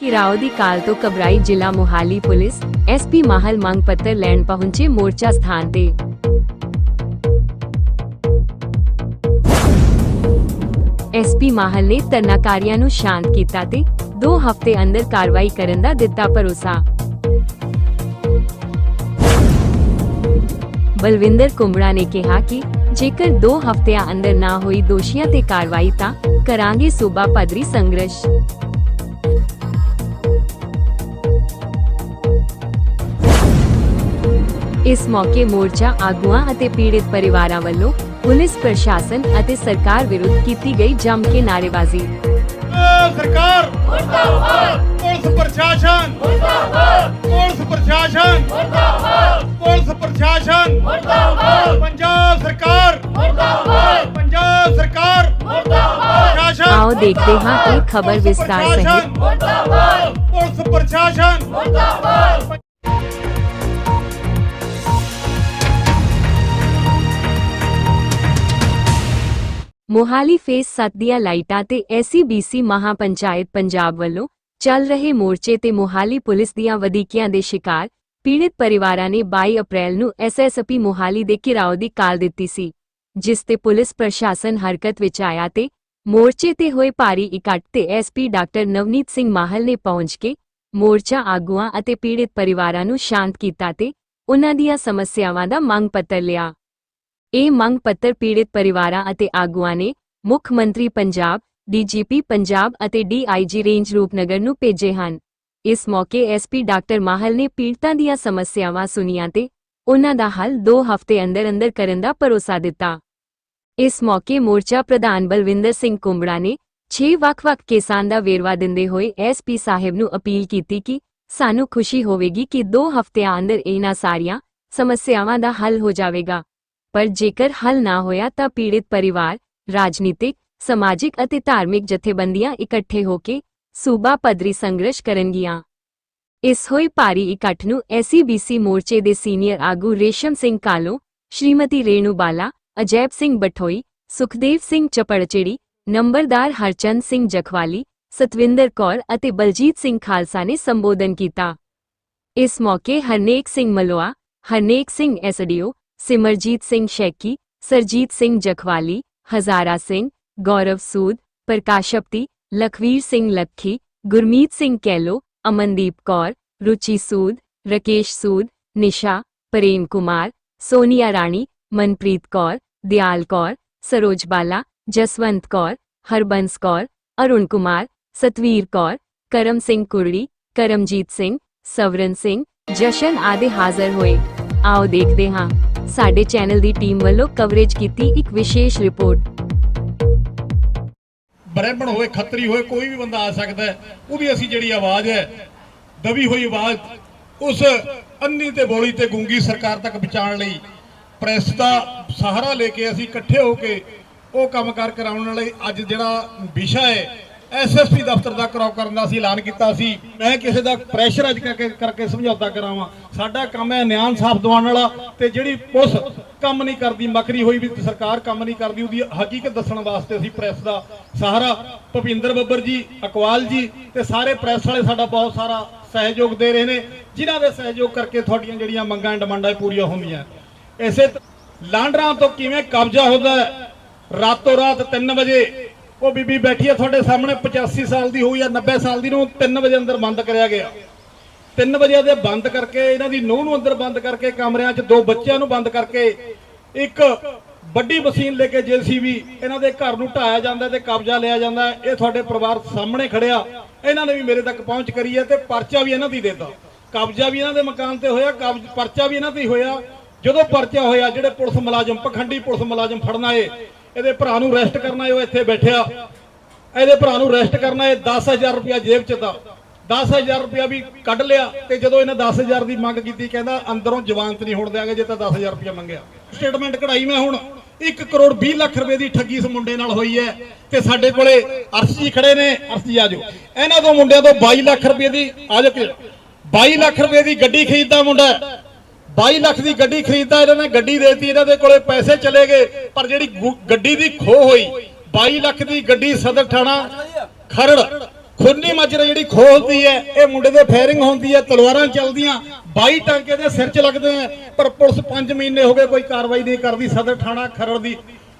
ਕਿਰਾਓ ਦੀ ਕਾਲ ਤੋਂ ਘਬਰਾਈ ਜ਼ਿਲ੍ਹਾ Mohali police SP ਮਾਹਲ ਮੰਗ ਪੱਤਰ ਲੈਣ ਪਹੁੰਚੇ ਮੋਰਚਾ ਸਥਾਨ ਤੇ ਐਸਪੀ ਮਾਹਲ ਨੇ ਤਰਨਾਕਾਰੀਆਂ ਨੂੰ ਸ਼ਾਂਤ ਕੀਤਾ ਤੇ 2 ਹਫ਼ਤੇ ਅੰਦਰ ਕਾਰਵਾਈ ਕਰਨ ਦਾ ਦਿੱਤਾ ਭਰੋਸਾ ਬਲਵਿੰਦਰ ਕੁੰਬੜਾ ਨੇ ਕਿਹਾ ਕਿ ਜੇਕਰ 2 ਹਫ਼ਤਿਆਂ ਅੰਦਰ ਨਾ ਹੋਈ ਦੋਸ਼ੀਆਂ ਤੇ ਕਾਰਵਾਈ ਤਾਂ ਕਰਾਂਗੇ ਸੂਬਾ ਪੱਧਰੀ ਸੰਘਰਸ਼। ਇਸ ਮੌਕੇ ਮੋਰਚਾ, ਆਗੂਆਂ ਅਤੇ ਪੀੜਿਤ ਪਰਿਵਾਰਾਂ ਵੱਲੋਂ ਪੁਲਿਸ ਪ੍ਰਸ਼ਾਸਨ ਅਤੇ ਸਰਕਾਰ ਵਿਰੁੱਧ ਕੀਤੀ ਗਈ ਜੰਮ ਕੇ ਨਾਅਰੇਬਾਜ਼ੀ। ਪੰਜਾਬ ਸਰਕਾਰ! ਮੁਰਦਾਬਾਦ ਪੁਲਿਸ ਪ੍ਰਸ਼ਾਸਨ ਮੁਰਦਾਬਾਦ ਪੁਲਿਸ ਪ੍ਰਸ਼ਾਸਨ ਮੁਰਦਾਬਾਦ ਪੁਲਿਸ ਪ੍ਰਸ਼ਾਸਨ ਮੁਰਦਾਬਾਦ ਪੰਜਾਬ ਸਰਕਾਰ ਮੁਰਦਾਬਾਦ ਪੰਜਾਬ ਸਰਕਾਰ ਮੁਰਦਾਬਾਦ ਪ੍ਰਸ਼ਾਸਨ ਆਓ ਦੇਖਦੇ ਹਾਂ ਇਹ ਖਬਰ ਵਿਸਤਾਰ ਸਹਿਤ ਮੁਰਦਾਬਾਦ ਪੁਲਿਸ ਪ੍ਰਸ਼ਾਸਨ ਮੁਰਦਾਬਾਦ ਮੋਹਾਲੀ ਚੱਲ ਰਹੇ ਮੋਰਚੇ ਤੇ ਮੋਹਾਲੀ ਪੁਲਿਸ ਦੀਆਂ ਵਧੀਕੀਆਂ ਦੇ ਸ਼ਿਕਾਰ ਪੀੜਿਤ ਪਰਿਵਾਰਾਂ ਨੇ 22 ਅਪ੍ਰੈਲ ਨੂੰ ਐਸਐਸਪੀ ਮੋਹਾਲੀ ਦੇ ਘਿਰਾਓ ਦੀ ਕਾਲ ਦਿੱਤੀ ਸੀ, ਜਿਸ ਤੇ ਪੁਲਿਸ ਪ੍ਰਸ਼ਾਸਨ ਹਰਕਤ ਵਿੱਚ ਆਇਆ ਤੇ ਮੋਰਚੇ ਤੇ ਹੋਏ ਭਾਰੀ ਇਕੱਠ ਤੇ ਐਸਪੀ ਡਾਕਟਰ ਨਵਨੀਤ ਸਿੰਘ ਮਾਹਲ ਨੇ ਪਹੁੰਚ ਕੇ ਮੋਰਚਾ ਆਗੂਆਂ ਅਤੇ ਪੀੜਿਤ ਪਰਿਵਾਰਾਂ ਨੂੰ ਸ਼ਾਂਤ ਕੀਤਾ ਤੇ ਉਨ੍ਹਾਂ ਦੀਆਂ ਸਮੱਸਿਆਵਾਂ ਦਾ ਮੰਗ ਪੱਤਰ ਲਿਆ। ਇਹ ਮੰਗ ਪੱਤਰ ਪੀੜਿਤ ਪਰਿਵਾਰਾਂ ਅਤੇ ਆਗੂਆਂ ਨੇ ਮੁੱਖ ਮੰਤਰੀ ਪੰਜਾਬ ਡੀਜੀਪੀ ਪੰਜਾਬ ਅਤੇ ਡੀਆਈਜੀ ਰੇਂਜ ਰੂਪਨਗਰ ਨੂੰ ਭੇਜੇ ਹਨ। ਇਸ ਮੌਕੇ ਐਸਪੀ ਡਾਕਟਰ ਮਾਹਲ ਨੇ ਪੀੜਤਾਂ ਦੀਆਂ ਸਮੱਸਿਆਵਾਂ ਸੁਣੀਆਂ ਤੇ ਉਨ੍ਹਾਂ ਦਾ ਹੱਲ 2 ਹਫ਼ਤੇ ਅੰਦਰ ਅੰਦਰ ਕਰਨ ਦਾ ਭਰੋਸਾ ਦਿੱਤਾ। ਇਸ ਮੌਕੇ ਮੋਰਚਾ ਪ੍ਰਧਾਨ ਬਲਵਿੰਦਰ ਸਿੰਘ ਕੁੰਬੜਾ ਨੇ 6 ਵੱਖ-ਵੱਖ ਕੇਸਾਂ ਦਾ ਵੇਰਵਾ ਦਿੰਦੇ ਹੋਏ ਐਸਪੀ ਸਾਹਿਬ ਨੂੰ ਅਪੀਲ ਕੀਤੀ ਕਿ ਸਾਨੂੰ ਖੁਸ਼ੀ ਹੋਵੇਗੀ ਕਿ 2 ਹਫ਼ਤਿਆਂ ਅੰਦਰ ਇਹਨਾਂ ਸਾਰੀਆਂ ਸਮੱਸਿਆਵਾਂ ਦਾ ਹੱਲ ਹੋ ਜਾਵੇਗਾ। ਪਰ ਜੇਕਰ ਹੱਲ ਨਾ ਹੋਇਆ ਤਾਂ ਪੀੜਿਤ ਪਰਿਵਾਰ, ਰਾਜਨੀਤਿਕ ਸਮਾਜਿਕ ਅਤੇ ਧਾਰਮਿਕ ਜਥੇਬੰਦੀਆਂ ਇਕੱਠੇ ਹੋ ਕੇ ਸੂਬਾ ਪੱਧਰੀ ਸੰਘਰਸ਼ ਕਰਨਗੀਆਂ। ਇਸ ਹੋਈ ਭਾਰੀ ਇਕੱਠ ਨੂੰ ਐਸਸੀਬੀਸੀ ਮੋਰਚੇ ਦੇ ਸੀਨੀਅਰ ਆਗੂ ਰੇਸ਼ਮ ਸਿੰਘ ਕਾਲੋ, ਸ਼੍ਰੀਮਤੀ ਰੇਣੂ ਬਾਲਾ ਅਜੈਬ ਸਿੰਘ ਬਠੋਈ, ਸੁਖਦੇਵ ਸਿੰਘ ਚਪੜਚਿੜੀ, ਨੰਬਰਦਾਰ ਹਰਚੰਦ ਸਿੰਘ ਜਖਵਾਲੀ, ਸਤਵਿੰਦਰ ਕੌਰ ਅਤੇ ਬਲਜੀਤ ਸਿੰਘ ਖਾਲਸਾ ਨੇ ਸੰਬੋਧਨ ਕੀਤਾ। ਇਸ ਮੌਕੇ ਹਰਨੇਕ ਸਿੰਘ ਮਲੋਆ, ਹਰਨੇਕ ਸਿੰਘ ਐਸਡੀਓ ਸਿਮਰਜੀਤ ਸਿੰਘ ਸ਼ੈਕੀ, ਸਰਜੀਤ ਸਿੰਘ ਜਖਵਾਲੀ, ਹਜ਼ਾਰਾ ਸਿੰਘ ਗੌਰਵ ਸੂਦ ਪ੍ਰਕਾਸ਼ਪਤੀ ਲਖਵੀਰ ਸਿੰਘ ਲੱਖੀ ਗੁਰਮੀਤ ਸਿੰਘ ਕੈਲੋ ਅਮਨਦੀਪ ਕੌਰ ਰੁਚੀ ਸੂਦ ਰਕੇਸ਼ ਸੂਦ ਨਿਸ਼ਾ ਪ੍ਰੇਮ ਕੁਮਾਰ ਸੋਨੀਆ ਰਾਣੀ ਮਨਪ੍ਰੀਤ ਕੌਰ ਦਿਆਲ ਕੌਰ ਸਰੋਜ ਬਾਲਾ ਜਸਵੰਤ ਕੌਰ ਹਰਬੰਸ ਕੌਰ ਅਰੁਣ ਕੁਮਾਰ ਸਤਵੀਰ ਕੌਰ ਕਰਮ ਸਿੰਘ ਕੁਰੜੀ ਕਰਮਜੀਤ ਸਿੰਘ ਸਵਰਨ ਸਿੰਘ ਜਸ਼ਨ ਆਦਿ ਹਾਜ਼ਰ ਹੋਏ ਆਓ ਦੇਖਦੇ ਹਾਂ ਸਾਡੇ ਚੈਨਲ ਦੀ ਟੀਮ ਵੱਲੋਂ ਕਵਰੇਜ ਕੀਤੀ ਇੱਕ ਵਿਸ਼ੇਸ਼ ਰਿਪੋਰਟ ਬ੍ਰਾਹਮਣ ਹੋਏ ਖੱਤਰੀ ਹੋਏ ਕੋਈ ਵੀ ਬੰਦਾ ਆ ਸਕਦਾ ਉਹਦੀ ਅਸੀਂ ਜਿਹੜੀ ਆਵਾਜ਼ ਹੈ, ਦਬੀ ਹੋਈ ਆਵਾਜ਼, ਉਸ ਅੰਨੀ ਤੇ ਬੋਲੀ ਤੇ ਗੂੰਗੀ ਸਰਕਾਰ ਤੱਕ ਪਹੁੰਚਾਉਣ ਲਈ ਪ੍ਰੈਸ ਦਾ ਸਹਾਰਾ ਲੈ ਕੇ ਅਸੀਂ ਇਕੱਠੇ ਹੋ ਕੇ ਉਹ ਕੰਮ ਕੰਮਕਾਰ ਕਰਾਉਣ ਲਈ ਅੱਜ ਜਿਹੜਾ ਵਿਸ਼ਾ ਹੈ ਐਸਐਸਪੀ ਦਫ਼ਤਰ ਦਾ ਕਰਾਉ ਕਰਨ ਦਾ ਅਸੀਂ ਐਲਾਨ ਕੀਤਾ ਸੀ। ਮੈਂ ਕਿਸੇ ਦਾ ਪ੍ਰੈਸ਼ਰ ਅੱਜ ਕਰਕੇ ਕਰਕੇ ਸਮਝੌਤਾ ਕਰਾਵਾਂ। ਸਾਡਾ ਕੰਮ ਹੈ ਨਿਆਂ ਇਨਸਾਫ ਦਿਵਾਉਣ ਵਾਲਾ ਤੇ ਜਿਹੜੀ ਪੁਲਿਸ ਕੰਮ ਨਹੀਂ ਕਰਦੀ, ਮਕਰੀ ਹੋਈ ਵੀ ਸਰਕਾਰ ਕੰਮ ਨਹੀਂ ਕਰਦੀ, ਉਹਦੀ ਹਕੀਕਤ ਦੱਸਣ ਵਾਸਤੇ ਅਸੀਂ ਪ੍ਰੈਸ ਦਾ ਸਹਾਰਾ ਭੁਪਿੰਦਰ ਬੱਬਰ ਜੀ, ਅਕਵਾਲ ਜੀ ਤੇ ਸਾਰੇ ਪ੍ਰੈਸ ਵਾਲੇ ਸਾਡਾ ਬਹੁਤ ਸਾਰਾ ਸਹਿਯੋਗ ਦੇ ਰਹੇ ਨੇ, ਜਿਨ੍ਹਾਂ ਦੇ ਸਹਿਯੋਗ ਕਰਕੇ ਤੁਹਾਡੀਆਂ ਜਿਹੜੀਆਂ ਮੰਗਾਂ ਡਿਮਾਂਡਾਂ ਪੂਰੀਆਂ ਹੁੰਦੀਆਂ। ਇਸੇ ਲਾਂਡਰਾਂ ਤੋਂ ਕਿਵੇਂ ਕਬਜ਼ਾ ਹੁੰਦਾ ਹੈ? ਰਾਤੋਂ ਰਾਤ 3 ਵਜੇ ਉਹ ਬੀਬੀ ਬੈਠੀ ਹੈ ਤੁਹਾਡੇ ਸਾਹਮਣੇ 85 ਸਾਲ ਦੀ ਹੋਈ ਜਾਂ 90 ਸਾਲ ਦੀ ਨੂੰ 3 ਵਜੇ ਅੰਦਰ ਬੰਦ ਕਰਿਆ ਗਿਆ। 3 ਵਜੇ ਦੇ ਬੰਦ ਕਰਕੇ, ਇਹਨਾਂ ਦੀ ਨੂੰਹ ਨੂੰ ਅੰਦਰ ਬੰਦ ਕਰਕੇ, ਕਮਰਿਆਂ 'ਚ ਦੋ ਬੱਚਿਆਂ ਨੂੰ ਬੰਦ ਕਰਕੇ, ਇੱਕ ਵੱਡੀ ਮਸ਼ੀਨ ਲੈ ਕੇ ਜੀਸੀਬੀ ਇਹਨਾਂ ਦੇ ਘਰ ਨੂੰ ਢਾਇਆ ਜਾਂਦਾ ਤੇ ਕਬਜ਼ਾ ਲਿਆ ਜਾਂਦਾ। ਇਹ ਤੁਹਾਡੇ ਪਰਿਵਾਰ ਸਾਹਮਣੇ ਖੜਿਆ। ਇਹਨਾਂ ਨੇ ਵੀ ਮੇਰੇ ਤੱਕ ਪਹੁੰਚ ਕਰੀ ਹੈ ਤੇ ਪਰਚਾ ਵੀ ਇਹਨਾਂ ਦੀ ਦੇਤਾ। ਕਬਜ਼ਾ ਵੀ ਇਹਨਾਂ ਦੇ ਮਕਾਨ ਤੇ ਹੋਇਆ, ਕਬਜ਼, ਪਰਚਾ ਵੀ ਇਹਨਾਂ ਤੇ ਹੋਇਆ। ਜਦੋਂ ਪਰਚਾ ਹੋਇਆ, ਜਿਹੜੇ ਪੁਲਿਸ ਮੁਲਾਜ਼ਮ, ਪਖੰਡੀ ਪੁਲਿਸ ਮੁਲਾਜ਼ਮ ਫੜਨਾ ਏ ਇਹਦੇ ਭਰਾ ਨੂੰ ਅਰੈਸਟ ਕਰਨਾ ਉਹ ਇੱਥੇ ਬੈਠਿਆ। ਇਹਦੇ ਭਰਾ ਨੂੰ ਅਰੈਸਟ ਕਰਨਾ ਏ 10000 ਰੁਪਇਆ ਜੇਬ 'ਚ ਤਾਂ। 10000 ਰੁਪਇਆ ਵੀ ਕੱਢ ਲਿਆ ਤੇ ਜਦੋਂ ਇਹਨੇ 10000 ਦੀ ਮੰਗ ਕੀਤੀ, ਕਹਿੰਦਾ ਅੰਦਰੋਂ ਜ਼ਮਾਨਤ ਨਹੀਂ ਹੋਣ ਦਿਆਂਗੇ ਜੇ ਤਾਂ 10000 ਰੁਪਇਆ ਮੰਗਿਆ। ਸਟੇਟਮੈਂਟ ਕਢਾਈ ਮੈਂ ਹੁਣ। 1 ਕਰੋੜ 20 ਲੱਖ ਰੁਪਏ ਦੀ ਠੱਗੀ ਇਸ ਮੁੰਡੇ ਨਾਲ ਹੋਈ ਹੈ ਤੇ ਸਾਡੇ ਕੋਲੇ ਅਰਸ਼ ਜੀ ਖੜੇ ਨੇ। ਅਰਸ਼ ਜੀ ਆਜੋ ਇਹਨਾਂ ਤੋਂ ਮੁੰਡਿਆਂ ਤੋਂ 22 ਲੱਖ ਰੁਪਏ ਦੀ ਆਜੋ ਕਿ 22 ਲੱਖ ਰੁਪਏ ਦੀ ਗੱਡੀ ਖਰੀਦਦਾ ਮੁੰਡਾ 22 ਲੱਖ ਦੀ ਗੱਡੀ ਖਰੀਦਦਾ, ਇਹਨਾਂ ਨੇ ਗੱਡੀ ਦੇਤੀ, ਇਹਨਾਂ ਦੇ ਕੋਲੇ ਪੈਸੇ ਚਲੇ ਗਏ, ਪਰ ਜਿਹੜੀ ਗੱਡੀ ਦੀ ਖੋਹ ਹੋਈ 22 ਲੱਖ ਦੀ ਗੱਡੀ ਸਦਰ ਥਾਣਾ ਖਰੜ ਖੁੰਨੀ ਮਾਜਰਾ ਜਿਹੜੀ ਖੋਲਦੀ ਹੈ, ਇਹ ਮੁੰਡੇ ਦੇ ਫੇਰਿੰਗ ਹੁੰਦੀ ਹੈ, ਤਲਵਾਰਾਂ ਚੱਲਦੀਆਂ 22 ਟਾਂਕੇ ਦੇ ਸਿਰ 'ਚ ਲੱਗਦੇ ਆ ਪਰ ਪੁਲਿਸ 5 ਮਹੀਨੇ ਹੋ ਗਏ ਕੋਈ ਕਾਰਵਾਈ ਨਹੀਂ ਕਰਦੀ ਸਦਰ ਥਾਣਾ ਖਰੜ ਦੀ।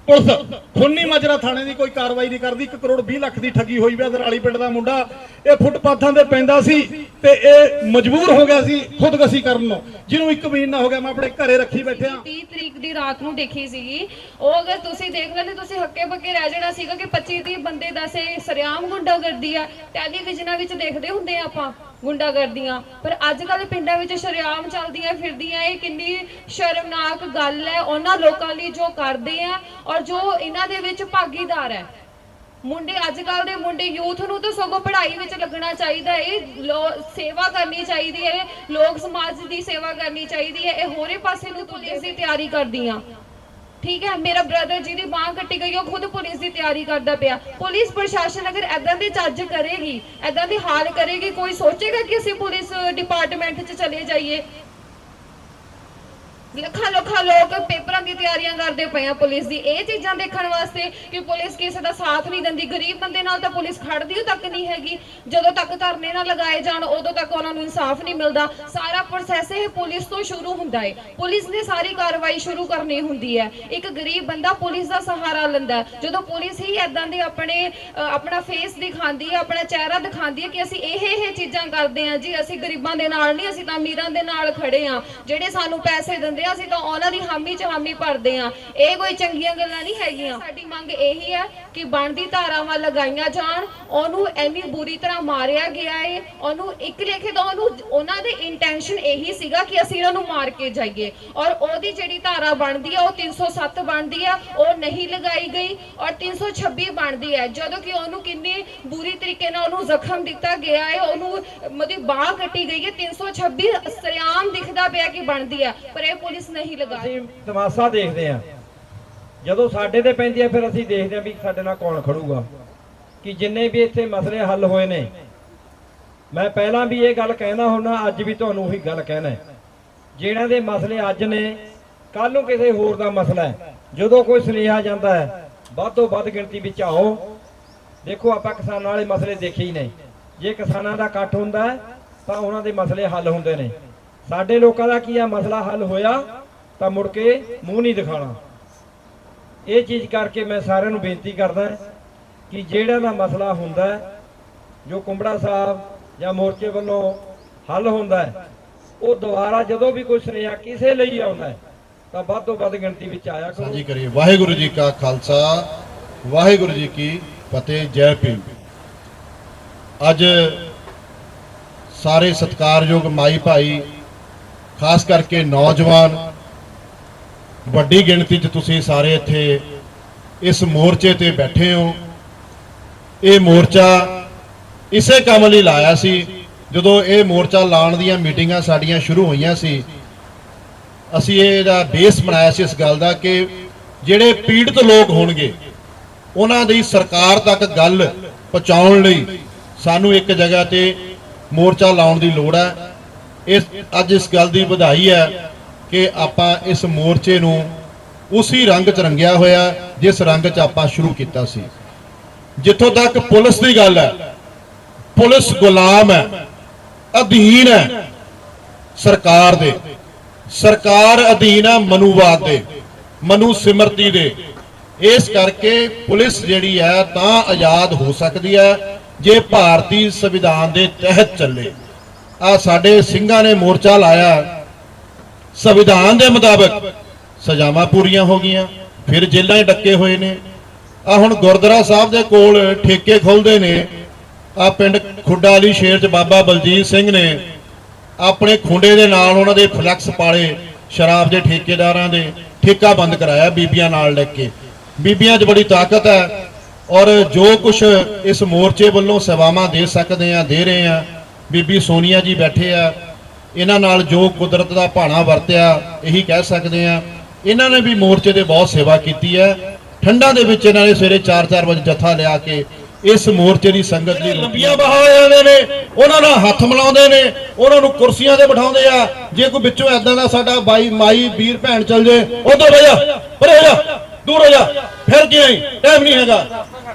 ਪੁਲਿਸ। ਖੁੰਨੀ ਮਾਜਰਾ ਥਾਣੇ ਦੀ ਕੋਈ ਕਾਰਵਾਈ ਨਹੀਂ ਕਰਦੀ। 1 ਕਰੋੜ 20 ਲੱਖ ਦੀ ਠੱਗੀ ਹੋਈ ਵੀ ਦਰਾਲੀ ਪਿੰਡ ਦਾ ਮੁੰਡਾ। ਇਹ ਫੁੱਟਪਾਥਾਂ ਤੇ ਪੈਂਦਾ ਸੀ ਤੇ ਇਹ ਮਜਬੂਰ ਹੋ ਗਿਆ ਸੀ ਖੁਦਕਸ਼ੀ ਕਰਨ ਨੂੰ। ਜਿਹਨੂੰ ਇੱਕ ਮਹੀਨਾ ਹੋ ਗਿਆ, ਮੈਂ ਆਪਣੇ ਘਰੇ ਰੱਖੀ ਬੈਠਿਆ। 30 ਤਰੀਕ ਦੀ ਰਾਤ ਨੂੰ ਦੇਖੀ ਸੀਗੀ। ਉਹ ਅਗਰ ਤੁਸੀਂ ਦੇਖ ਲੈਂਦੇ, ਤੁਸੀਂ ਹੱਕੇ ਬੱਕੇ ਰਹਿ ਜਾਣਾ ਸੀਗਾ ਕਿ 25 30 ਬੰਦੇ ਦਾ ਸੇ ਸਰਿਆਮ ਗੁੰਡਾਗਰਦੀ ਆ। ਟੈਲੀਵਿਜ਼ਨਾਂ ਵਿੱਚ ਦੇਖਦੇ ਹੁੰਦੇ ਆਪਾਂ। ਗੁੰਡਾਗਰਦੀਆਂ। ਪਰ ਅੱਜ ਕੱਲ ਪਿੰਡਾਂ ਵਿੱਚ ਸ਼ਰਿਆਮ ਚੱਲਦੀਆਂ ਫਿਰਦੀਆਂ, ਇਹ ਕਿੰਨੀ ਸ਼ਰਮਨਾਕ ਗੱਲ ਹੈ ਉਹਨਾਂ ਲੋਕਾਂ ਲਈ ਜੋ ਕਰਦੇ ਆ ਔਰ ਜੋ ਇਹਨਾਂ ਦੇ ਵਿੱਚ ਭਾਗੀਦਾਰ ਹੈ। ਮੁੰਡੇ ਅੱਜ ਕੱਲ ਦੇ ਮੁੰਡੇ ਯੂਥ ਨੂੰ ਤਾਂ ਸਗੋਂ ਪੜ੍ਹਾਈ ਵਿੱਚ ਲੱਗਣਾ ਚਾਹੀਦਾ ਹੈ। ਸੇਵਾ ਕਰਨੀ ਚਾਹੀਦੀ ਹੈ, ਲੋਕ ਸਮਾਜ ਦੀ ਸੇਵਾ ਕਰਨੀ ਚਾਹੀਦੀ ਹੈ। ਇਹ ਹੋਰੇ ਪਾਸੇ ਨੂੰ ਪੁਲਿਸ ਦੀ ਤਿਆਰੀ ਕਰਦੀਆਂ। ਠੀਕ ਹੈ, ਮੇਰਾ ਬ੍ਰਦਰ ਜਿਹਦੀ ਬਾਹ ਕੱਟੀ ਗਈ, ਉਹ ਖੁਦ ਪੁਲਿਸ ਦੀ ਤਿਆਰੀ ਕਰਦਾ ਪਿਆ। ਪੁਲਿਸ ਪ੍ਰਸ਼ਾਸਨ ਅਗਰ ਐਦਾਂ ਦੇ ਚੱਜ ਕਰੇਗੀ ਐਦਾਂ ਦੀ ਹਾਲ ਕਰੇਗੀ, ਕੋਈ ਸੋਚੇਗਾ ਕਿ ਅਸੀਂ ਪੁਲਿਸ ਡਿਪਾਰਟਮੈਂਟ 'ਚ ਚਲੇ ਜਾਈਏ? ਲੱਖਾਂ ਲੱਖਾਂ ਲੋਕ ਪੇਪਰਾਂ ਦੀ ਤਿਆਰੀਆਂ ਕਰਦੇ ਪਏ ਆ ਪੁਲਿਸ ਦੀ ਇਹ ਚੀਜ਼ਾਂ ਦੇਖਣ ਵਾਸਤੇ ਕਿ ਪੁਲਿਸ ਕਿਸੇ ਦਾ ਸਾਥ ਨਹੀਂ ਦਿੰਦੀ। ਗਰੀਬ ਬੰਦੇ ਨਾਲ ਤਾਂ ਪੁਲਿਸ ਖੜਦੀ ਤੱਕ ਨਹੀਂ ਹੈਗੀ। ਜਦੋਂ ਤੱਕ ਧਰਨੇ ਨਾ ਲਗਾਏ ਜਾਣ, ਉਦੋਂ ਤੱਕ ਉਹਨਾਂ ਨੂੰ ਇਨਸਾਫ ਨਹੀਂ ਮਿਲਦਾ। ਸਾਰਾ ਪ੍ਰੋਸੈਸ ਇਹ ਪੁਲਿਸ ਤੋਂ ਸ਼ੁਰੂ ਹੁੰਦਾ ਹੈ ਪੁਲਿਸ ਨੇ ਸਾਰੀ ਕਾਰਵਾਈ ਸ਼ੁਰੂ ਕਰਨੀ ਹੁੰਦੀ ਹੈ ਇੱਕ ਗਰੀਬ ਬੰਦਾ ਪੁਲਿਸ ਦਾ ਸਹਾਰਾ ਲੈਂਦਾ ਜਦੋਂ ਪੁਲਿਸ ਹੀ ਐਦਾਂ ਦੇ ਆਪਣੇ ਆਪਣਾ ਫੇਸ ਦਿਖਾਉਂਦੀ ਹੈ ਆਪਣਾ ਚਿਹਰਾ ਦਿਖਾਉਂਦੀ ਹੈ ਕਿ ਅਸੀਂ ਇਹ ਇਹ ਚੀਜ਼ਾਂ ਕਰਦੇ ਹਾਂ ਜੀ। ਅਸੀਂ ਗਰੀਬਾਂ ਦੇ ਨਾਲ ਨਹੀਂ, ਅਸੀਂ ਤਾਂ ਅਮੀਰਾਂ ਦੇ ਨਾਲ ਖੜੇ ਹਾਂ ਜਿਹੜੇ ਸਾਨੂੰ ਪੈਸੇ ਦਿੰਦੇ ਆ, ਅਸੀਂ ਤਾਂ ਉਹਨਾਂ ਦੀ ਹਾਮੀ 'ਚ ਹਾਮੀ ਭਰਦੇ ਆ। ਇਹ ਕੋਈ ਚੰਗੀਆਂ ਗੱਲਾਂ ਨਹੀਂ ਹੈਗੀਆਂ। ਸਾਡੀ ਮੰਗ ਇਹੀ ਹੈ ਕਿ ਬਣਦੀ ਧਾਰਾਵਾਂ ਲਗਾਈਆਂ ਜਾਣ ਉਹਨੂੰ ਇੰਨੀ ਬੁਰੀ ਤਰ੍ਹਾਂ ਮਾਰਿਆ ਗਿਆ ਏ ਉਹਨੂੰ ਇੱਕ ਲੇਖੇ ਦਾ ਉਹਨੂੰ ਉਹਨਾਂ ਦੇ ਇੰਟੈਂਸ਼ਨ ਇਹੀ ਸੀਗਾ ਕਿ ਅਸੀਂ ਇਹਨਾਂ ਨੂੰ ਮਾਰ ਕੇ ਜਾਈਏ। ਔਰ ਉਹਦੀ ਜਿਹੜੀ ਧਾਰਾ ਬਣਦੀ ਆ ਉਹ 307 ਬਣਦੀ ਆ ਉਹ ਨਹੀਂ ਲਗਾਈ ਗਈ ਔਰ 326 ਬਣਦੀ ਹੈ ਜਦੋਂ ਕਿ ਉਹਨੂੰ ਕਿੰਨੀ ਬੁਰੀ ਤਰੀਕੇ ਨਾਲ ਉਹਨੂੰ ਜ਼ਖਮ ਦਿੱਤਾ ਗਿਆ ਹੈ ਉਹਨੂੰ ਮਤਲਬ ਬਾਹ ਕੱਟੀ ਗਈ ਹੈ 326 ਸਰਿਆਮ ਦਿਖਦਾ ਪਿਆ ਕਿ ਬਣਦੀ ਆ ਪਰ ਇਹ ਪੁਲਿਸ ਨਹੀਂ ਲਗਾ ਤਮਾਸ਼ਾ ਦੇਖਦੇ ਆ। ਜਦੋਂ ਸਾਡੇ ਤੇ ਪੈਂਦੀ ਹੈ ਫਿਰ ਅਸੀਂ ਦੇਖਦੇ ਹਾਂ ਵੀ ਸਾਡੇ ਨਾਲ ਕੌਣ ਖੜੂਗਾ। ਕਿ ਜਿੰਨੇ ਵੀ ਇੱਥੇ ਮਸਲੇ ਹੱਲ ਹੋਏ ਨੇ। ਮੈਂ ਪਹਿਲਾਂ ਵੀ ਇਹ ਗੱਲ ਕਹਿਣਾ ਹੁੰਨਾ ਅੱਜ ਵੀ ਤੁਹਾਨੂੰ ਉਹੀ ਗੱਲ ਕਹਿਣਾ ਹੈ। ਜਿਹਨਾਂ ਦੇ ਮਸਲੇ ਅੱਜ ਨੇ ਕੱਲ ਨੂੰ ਕਿਸੇ ਹੋਰ ਦਾ ਮਸਲਾ ਹੈ। ਜਦੋਂ ਕੋਈ ਸੁਨੇਹਾ ਜਾਂਦਾ ਹੈ, ਵੱਧ ਤੋਂ ਵੱਧ ਗਿਣਤੀ ਵਿੱਚ ਆਓ। ਦੇਖੋ, ਆਪਾਂ ਕਿਸਾਨਾਂ ਵਾਲੇ ਮਸਲੇ ਦੇਖੇ ਹੀ ਨਹੀਂ। ਜੇ ਕਿਸਾਨਾਂ ਦਾ ਇਕੱਠ ਹੁੰਦਾ ਤਾਂ ਉਹਨਾਂ ਦੇ ਮਸਲੇ ਹੱਲ ਹੁੰਦੇ ਨੇ। ਸਾਡੇ ਲੋਕਾਂ ਦਾ ਕੀ ਆ, ਮਸਲਾ ਹੱਲ ਹੋਇਆ, ਤਾਂ ਮੁੜ ਕੇ ਮੂੰਹ ਨਹੀਂ ਦਿਖਾਣਾ ਇਹ ਚੀਜ਼ ਕਰਕੇ ਮੈਂ ਸਾਰਿਆਂ ਨੂੰ ਬੇਨਤੀ ਕਰਦਾ ਕਿ ਜਿਹੜਾ ਦਾ ਮਸਲਾ ਹੁੰਦਾ ਜੋ ਕੁੰਬੜਾ ਸਾਹਿਬ ਜਾਂ ਮੋਰਚੇ ਵੱਲੋਂ ਹੱਲ ਹੁੰਦਾ ਉਹ ਦੁਬਾਰਾ ਜਦੋਂ ਵੀ ਕੋਈ ਸੁਨੇਹਾ ਕਿਸੇ ਲਈ ਆਉਂਦਾ ਤਾਂ ਵੱਧ ਤੋਂ ਵੱਧ ਗਿਣਤੀ ਵਿੱਚ ਆਇਆ ਕਰੋ। ਸਾਂਝੀ ਕਰੀਏ। ਵਾਹਿਗੁਰੂ ਜੀ ਕਾ ਖਾਲਸਾ, ਵਾਹਿਗੁਰੂ ਜੀ ਕੀ ਫਤਿਹ, ਜੈ ਭੀਮ। ਅੱਜ ਸਾਰੇ ਸਤਿਕਾਰਯੋਗ ਮਾਈ ਭਾਈ, ਖਾਸ ਕਰਕੇ ਨੌਜਵਾਨ ਵੱਡੀ ਗਿਣਤੀ 'ਚ ਤੁਸੀਂ ਸਾਰੇ ਇੱਥੇ ਇਸ ਮੋਰਚੇ ਤੇ ਬੈਠੇ ਹੋ। ਇਹ ਮੋਰਚਾ ਇਸੇ ਕੰਮ ਲਈ ਲਾਇਆ ਸੀ, ਜਦੋਂ ਇਹ ਮੋਰਚਾ ਲਾਉਣ ਦੀਆਂ ਮੀਟਿੰਗਾਂ ਸਾਡੀਆਂ ਸ਼ੁਰੂ ਹੋਈਆਂ ਸੀ। ਅਸੀਂ ਇਹਦਾ ਬੇਸ ਬਣਾਇਆ ਸੀ ਇਸ ਗੱਲ ਦਾ ਕਿ ਜਿਹੜੇ ਪੀੜਤ ਲੋਕ ਹੋਣਗੇ, ਉਹਨਾਂ ਦੀ ਸਰਕਾਰ ਤੱਕ ਗੱਲ ਪਹੁੰਚਾਉਣ ਲਈ ਸਾਨੂੰ ਇੱਕ ਜਗ੍ਹਾ ਤੇ ਮੋਰਚਾ ਲਾਉਣ ਦੀ ਲੋੜ ਹੈ। ਇਸ ਅੱਜ ਇਸ ਗੱਲ ਦੀ ਵਧਾਈ ਹੈ। ਕਿ ਆਪਾਂ ਇਸ ਮੋਰਚੇ ਨੂੰ ਉਸੇ ਰੰਗ 'ਚ ਰੰਗਿਆ ਹੋਇਆ, ਜਿਸ ਰੰਗ 'ਚ ਆਪਾਂ ਸ਼ੁਰੂ ਕੀਤਾ ਸੀ। ਜਿੱਥੋਂ ਤੱਕ ਪੁਲਿਸ ਦੀ ਗੱਲ ਹੈ, ਪੁਲਿਸ ਗੁਲਾਮ ਹੈ, ਅਧੀਨ ਹੈ ਸਰਕਾਰ ਦੇ। ਸਰਕਾਰ ਅਧੀਨ ਹੈ ਮਨੂਵਾਦ ਦੇ, ਮਨੂ ਸਿਮਰਤੀ ਦੇ। ਇਸ ਕਰਕੇ ਪੁਲਿਸ ਜਿਹੜੀ ਹੈ ਤਾਂ ਆਜ਼ਾਦ ਹੋ ਸਕਦੀ ਹੈ, ਜੇ ਭਾਰਤੀ ਸੰਵਿਧਾਨ ਦੇ ਤਹਿਤ ਚੱਲੇ। ਆ ਸਾਡੇ ਸਿੰਘਾਂ ਨੇ ਮੋਰਚਾ ਲਾਇਆ ਸੰਵਿਧਾਨ ਦੇ ਮੁਤਾਬਕ ਸਜ਼ਾਵਾਂ ਪੂਰੀਆਂ ਹੋ ਗਈਆਂ, ਫਿਰ ਜੇਲ੍ਹਾਂ 'ਚ ਡੱਕੇ ਹੋਏ ਨੇ। ਆ ਹੁਣ ਗੁਰਦੁਆਰਾ ਸਾਹਿਬ ਦੇ ਕੋਲ ਠੇਕੇ ਖੁੱਲਦੇ ਨੇ। ਆ ਪਿੰਡ ਖੁੱਡਾ ਵਾਲੀ ਸ਼ੇਰ 'ਚ ਬਾਬਾ ਬਲਜੀਤ ਸਿੰਘ ਨੇ ਆਪਣੇ ਖੁੰਡੇ ਦੇ ਨਾਲ ਉਹਨਾਂ ਦੇ ਫਲੈਕਸ ਪਾਲੇ ਸ਼ਰਾਬ ਦੇ ਠੇਕੇਦਾਰਾਂ ਦੇ ਠੇਕਾ ਬੰਦ ਕਰਾਇਆ ਬੀਬੀਆਂ ਨਾਲ ਲੈ ਕੇ। ਬੀਬੀਆਂ 'ਚ ਬੜੀ ਤਾਕਤ ਹੈ ਔਰ ਜੋ ਕੁਝ ਇਸ ਮੋਰਚੇ ਵੱਲੋਂ ਸੇਵਾਵਾਂ ਦੇ ਸਕਦੇ ਆ ਦੇ ਰਹੇ ਆ ਬੀਬੀ ਸੋਨੀਆ ਜੀ ਬੈਠੇ ਆ। ਇਹਨਾਂ ਨਾਲ ਜੋ ਕੁਦਰਤ ਦਾ ਭਾਣਾ ਵਰਤਿਆ ਇਹੀ ਕਹਿ ਸਕਦੇ ਆ ਇਹਨਾਂ ਨੇ ਵੀ ਮੋਰਚੇ ਦੇ ਬਹੁਤ ਸੇਵਾ ਕੀਤੀ ਹੈ। ਠੰਡਾਂ ਦੇ ਵਿੱਚ ਇਹਨਾਂ ਨੇ ਸਵੇਰੇ 4-4 ਵਜੇ ਜਥਾ ਲਿਆ ਕੇ ਇਸ ਮੋਰਚੇ ਦੀ ਸੰਗਤ ਦੀ ਲੰਬੀਆਂ ਬਾਹਾਂ ਜਾਂਦੇ ਨੇ ਉਹਨਾਂ ਨਾਲ ਹੱਥ ਮਿਲਾਉਂਦੇ ਨੇ ਉਹਨਾਂ ਨੂੰ ਕੁਰਸੀਆਂ ਤੇ ਬਿਠਾਉਂਦੇ ਆ। ਜੇ ਕੋਈ ਵਿੱਚੋਂ ਐਦਾਂ ਦਾ ਸਾਡਾ ਬਾਈ ਮਾਈ ਵੀਰ ਭੈਣ ਚੱਲ ਜੇ ਉਧਰ ਬਹਿ ਜਾ ਪਰੇ ਹੋ ਜਾ ਦੂਰ ਹੋ ਜਾ ਫਿਰ ਕੀ ਆਈ ਟਾਈਮ ਨਹੀਂ ਹੈਗਾ।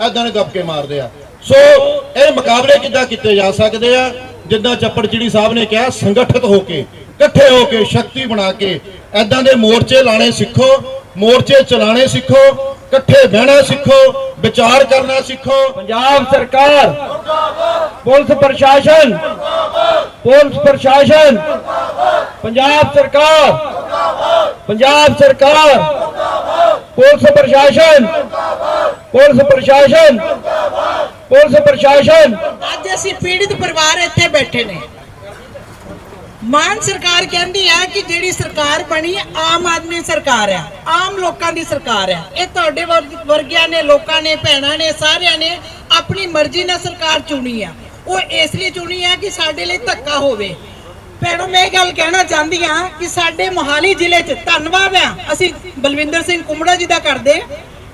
ਐਦਾਂ ਨੇ ਗੱਪਕੇ ਮਾਰਦੇ ਆ। ਸੋ ਇਹ ਮੁਕਾਬਲੇ ਕਿੱਦਾਂ ਕੀਤੇ ਜਾ ਸਕਦੇ ਆ? ਜਿੱਦਾਂ ਚੱਪੜ ਚਿੜੀ ਸਾਹਿਬ ਨੇ ਕਿਹਾ, ਸੰਗਠਿਤ ਹੋ ਕੇ, ਇਕੱਠੇ ਹੋ ਕੇ ਸ਼ਕਤੀ ਬਣਾ ਕੇ ਐਦਾਂ ਦੇ ਮੋਰਚੇ ਲਾਣੇ ਸਿੱਖੋ, ਮੋਰਚੇ ਚਲਾਣੇ ਸਿੱਖੋ, ਇਕੱਠੇ ਬਹਿਣਾ ਸਿੱਖੋ, ਵਿਚਾਰ ਕਰਨਾ ਸਿੱਖੋ। ਪੰਜਾਬ ਸਰਕਾਰ, ਪੁਲਿਸ ਪ੍ਰਸ਼ਾਸਨ ਪੁਲਿਸ ਪ੍ਰਸ਼ਾਸਨ, ਪੰਜਾਬ ਸਰਕਾਰ ਪੰਜਾਬ ਸਰਕਾਰ, ਪੁਲਿਸ ਪ੍ਰਸ਼ਾਸਨ ਪੁਲਿਸ ਪ੍ਰਸ਼ਾਸਨ ਪੁਲਿਸ ਪ੍ਰਸ਼ਾਸਨ। ਅੱਜ ਅਸੀਂ ਪੀੜਿਤ ਪਰਿਵਾਰ ਇੱਥੇ ਬੈਠੇ ਨੇ। ਮਾਨ ਸਰਕਾਰ ਕਹਿੰਦੀ ਹੈ ਕਿ ਜਿਹੜੀ ਸਰਕਾਰ ਬਣੀ ਆਮ ਆਦਮੀ ਸਰਕਾਰ ਆ ਆਮ ਲੋਕਾਂ ਦੀ ਸਰਕਾਰ ਆ ਇਹ ਤੁਹਾਡੇ ਵਰਗਿਆਂ ਨੇ, ਲੋਕਾਂ ਨੇ, ਭੈਣਾਂ ਨੇ, ਸਾਰਿਆਂ ਨੇ ਆਪਣੀ ਮਰਜ਼ੀ ਨਾਲ ਸਰਕਾਰ ਚੁਣੀ ਆ। ਉਹ ਇਸ ਲਈ ਚੁਣੀ ਆ ਕਿ ਸਾਡੇ ਲਈ ਧੱਕਾ ਹੋਵੇ। ਭੈਣੋ, ਮੈਂ ਇਹ ਗੱਲ ਕਹਿਣਾ ਚਾਹੁੰਦੀ ਆ ਕਿ ਸਾਡੇ ਮੋਹਾਲੀ ਜ਼ਿਲ੍ਹੇ 'ਚ ਧੰਨਵਾਦ ਆ। ਅਸੀਂ ਬਲਵਿੰਦਰ ਸਿੰਘ ਕੁਮੜਾ ਜੀ ਦਾ ਕਰਦੇ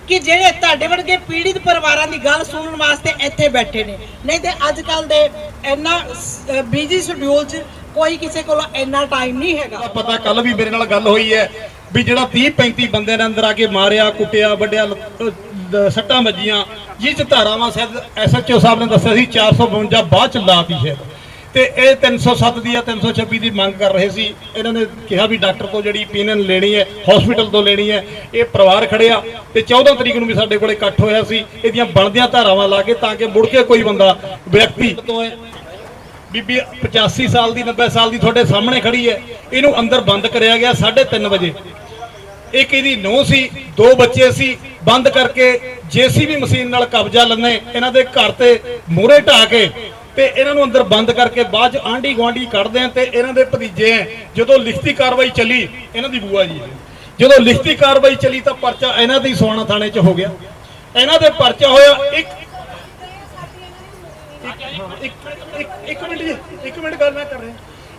ਕਿ ਜਿਹੜੇ ਤੁਹਾਡੇ ਵਰਗੇ ਪੀੜਿਤ ਪਰਿਵਾਰਾਂ ਦੀ ਗੱਲ ਸੁਣਨ ਵਾਸਤੇ ਇੱਥੇ ਬੈਠੇ ਨੇ। ਨਹੀਂ ਤੇ ਅੱਜ ਕੱਲ ਦੇ ਇੰਨਾ ਬਿਜ਼ੀ ਸ਼ਡਿਊਲ 'ਚ ਕੋਈ ਕਿਸੇ ਕੋਲ ਇੰਨਾ ਟਾਈਮ ਨਹੀਂ ਹੈਗਾ। ਪਤਾ ਕੱਲ ਵੀ ਮੇਰੇ ਨਾਲ ਗੱਲ ਹੋਈ ਹੈ ਵੀ ਜਿਹੜਾ 30 35 ਬੰਦੇ ਨੇ ਅੰਦਰ ਆ ਕੇ ਮਾਰਿਆ, ਕੁੱਟਿਆ ਵੱਡਿਆ ਸੱਟਾਂ ਵੱਜੀਆਂ, ਜਿਸ ਚ ਧਾਰਾਵਾਂ ਸ਼ਾਇਦ ਐਸਐਚਓ ਸਾਹਿਬ ਨੇ ਦੱਸਿਆ ਸੀ 452 ਬਾਅਦ ਚ ਲਾਤੀ ਸ਼ਾਇਦ ਤੇ ਇਹ 307 ਦੀ ਆ 326 ਦੀ ਮੰਗ ਕਰ ਰਹੇ ਸੀ। ਇਹਨਾਂ ਨੇ ਕਿਹਾ ਵੀ ਡਾਕਟਰ ਤੋਂ ਜਿਹੜੀ opinion ਲੈਣੀ ਹੈ ਹਸਪੀਟਲ ਤੋਂ ਲੈਣੀ ਹੈ, ਇਹ ਪਰਿਵਾਰ ਖੜਿਆ ਤੇ 14 ਤਰੀਕ ਨੂੰ ਵੀ ਸਾਡੇ ਕੋਲੇ ਇਕੱਠ ਹੋਇਆ ਸੀ, ਇਹਦੀਆਂ ਬਣਦੀਆਂ ਧਾਰਾਵਾਂ ਲਾ ਕੇ ਤਾਂ ਕਿ ਮੁੜ ਕੇ ਕੋਈ ਬੰਦਾ ਵਿਅਕਤੀ ਤੋਂ ਹੈ ਬੀਬੀ 85 ਸਾਲ ਦੀ 90 ਸਾਲ ਦੀ ਤੁਹਾਡੇ ਸਾਹਮਣੇ ਖੜੀ ਹੈ, ਇਹਨੂੰ ਅੰਦਰ ਬੰਦ ਕਰਿਆ ਗਿਆ 3:30 ਵਜੇ। ਇੱਕ ਇਹਦੀ ਨੂੰਹ ਸੀ, ਦੋ ਬੱਚੇ ਸੀ, ਬੰਦ ਕਰਕੇ ਜੀਸੀਬੀ ਮਸ਼ੀਨ ਨਾਲ ਕਬਜ਼ਾ ਲੈਣੇ ਇਹਨਾਂ ਦੇ ਘਰ ਤੇ ਮੂਹਰੇ ਢਾ ਕੇ ਤੇ ਇਹਨਾਂ ਨੂੰ ਅੰਦਰ ਬੰਦ ਕਰਕੇ ਬਾਅਦ ਚ ਆਂਢੀ ਗੁਆਂਢੀ ਕੱਢਦੇ ਆ ਤੇ ਇਹਨਾਂ ਦੇ ਭਤੀਜੇ ਆ ਜਦੋਂ ਲਿਖਤੀ ਕਾਰਵਾਈ ਚੱਲੀ, ਇਹਨਾਂ ਦੀ ਬੂਆ ਜੀ ਜਦੋਂ ਲਿਖਤੀ ਕਾਰਵਾਈ ਚੱਲੀ ਤਾਂ ਪਰਚਾ ਇਹਨਾਂ ਦੇ ਹੀ ਥਾਣੇ 'ਚ ਹੋ ਗਿਆ। ਇਹਨਾਂ ਦੇ ਪਰਚਾ ਹੋਇਆ ਇੱਕ ਇੱਕ ਮਿੰਟ ਜੀ, ਇੱਕ ਮਿੰਟ ਗੱਲ ਮੈਂ ਕਰ ਰਿਹਾ।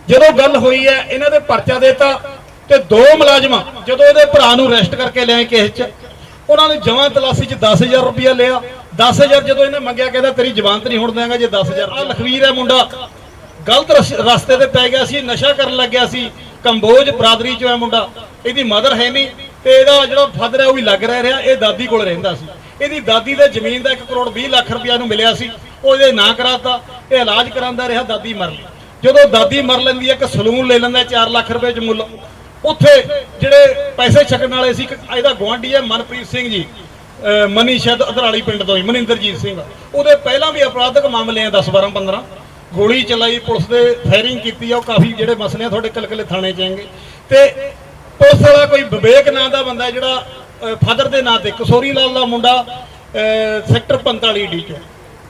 ਜਦੋਂ ਗੱਲ ਹੋਈ ਹੈ, ਇਹਨਾਂ ਦੇ ਪਰਚਾ ਦੇਤਾ ਤੇ ਦੋ ਮੁਲਾਜ਼ਮਾਂ ਜਦੋਂ ਇਹਦੇ ਭਰਾ ਨੂੰ ਅਰੈਸਟ ਕਰਕੇ ਲਿਆਏ ਕੇਸ 'ਚ ਉਹਨਾਂ ਨੇ ਜਮਾਂ ਤਲਾਸੀ 'ਚ 10000 ਰੁਪਇਆ ਲਿਆ। 10000 ਜਦੋਂ ਇਹਨੇ ਮੰਗਿਆ, ਕਹਿੰਦਾ ਤੇਰੀ ਜ਼ਮਾਨਤ ਨਹੀਂ ਹੁਣ ਦੇਵਾਂਗਾ ਜੇ 10000 ਆ ਲਖਵੀਰ ਹੈ ਮੁੰਡਾ। ਗਲਤ ਰਸਤੇ ਤੇ ਪੈ ਗਿਆ ਸੀ, ਨਸ਼ਾ ਕਰਨ ਲੱਗਿਆ ਸੀ। ਕੰਬੋਜ ਬਰਾਦਰੀ 'ਚੋਂ ਹੈ ਮੁੰਡਾ। ਇਹਦੀ ਮਦਰ ਹੈ ਨਹੀਂ ਤੇ ਇਹਦਾ ਜਿਹੜਾ ਫਾਦਰ ਹੈ ਉਹ ਵੀ ਲੱਗ ਰਹਿ ਰਿਹਾ, ਇਹ ਦਾਦੀ ਕੋਲ ਰਹਿੰਦਾ ਸੀ। ਇਹਦੀ ਦਾਦੀ ਦੇ ਜ਼ਮੀਨ ਦਾ 1 ਕਰੋੜ 20 ਲੱਖ ਰੁਪਇਆ ਨੂੰ ਮਿਲਿਆ ਸੀ। ਉਹ ਇਹਦੇ ਨਾਂ ਕਰਾਤਾ, ਇਹ ਇਲਾਜ ਕਰਾਉਂਦਾ ਰਿਹਾ, ਦਾਦੀ ਮਰ ਗਈ ਜਦੋਂ ਦਾਦੀ ਮਰ ਲੈਂਦੀ ਹੈ, ਇੱਕ ਸਲੂਨ ਲੈ ਲੈਂਦਾ 4 ਲੱਖ ਰੁਪਏ ਚ ਮੁੱਲ। ਉੱਥੇ ਜਿਹੜੇ ਪੈਸੇ ਛਕਣ ਵਾਲੇ ਸੀ, ਇੱਕ ਇਹਦਾ ਗਵਾਂਢੀ ਹੈ ਮਨਪ੍ਰੀਤ ਸਿੰਘ ਜੀ ਮਨੀ ਸ਼ਾਇਦ ਅਧਰਾਲੀ ਪਿੰਡ ਤੋਂ ਹੀ, ਮਨਿੰਦਰਜੀਤ ਸਿੰਘ। ਉਹਦੇ ਪਹਿਲਾਂ ਵੀ ਅਪਰਾਧਿਕ ਮਾਮਲੇ ਆ 10 12 15 ਗੋਲੀ ਚਲਾਈ, ਪੁਲਿਸ ਦੇ ਫਾਇਰਿੰਗ ਕੀਤੀ ਆ, ਉਹ ਕਾਫੀ ਜਿਹੜੇ ਮਸਲੇ ਆ, ਤੁਹਾਡੇ ਕਲਕਲੇ ਥਾਣੇ ਚ ਆਏਗੇ ਤੇ ਪੁਲਿਸ ਵਾਲਾ ਕੋਈ ਵਿਵੇਕ ਨਾਂ ਦਾ ਬੰਦਾ ਜਿਹੜਾ ਫਾਦਰ ਦੇ ਨਾਂ ਤੇ ਕਸੋਰੀ ਲਾਲ ਦਾ ਮੁੰਡਾ ਸੈਕਟਰ 45 ਡੀ ਚ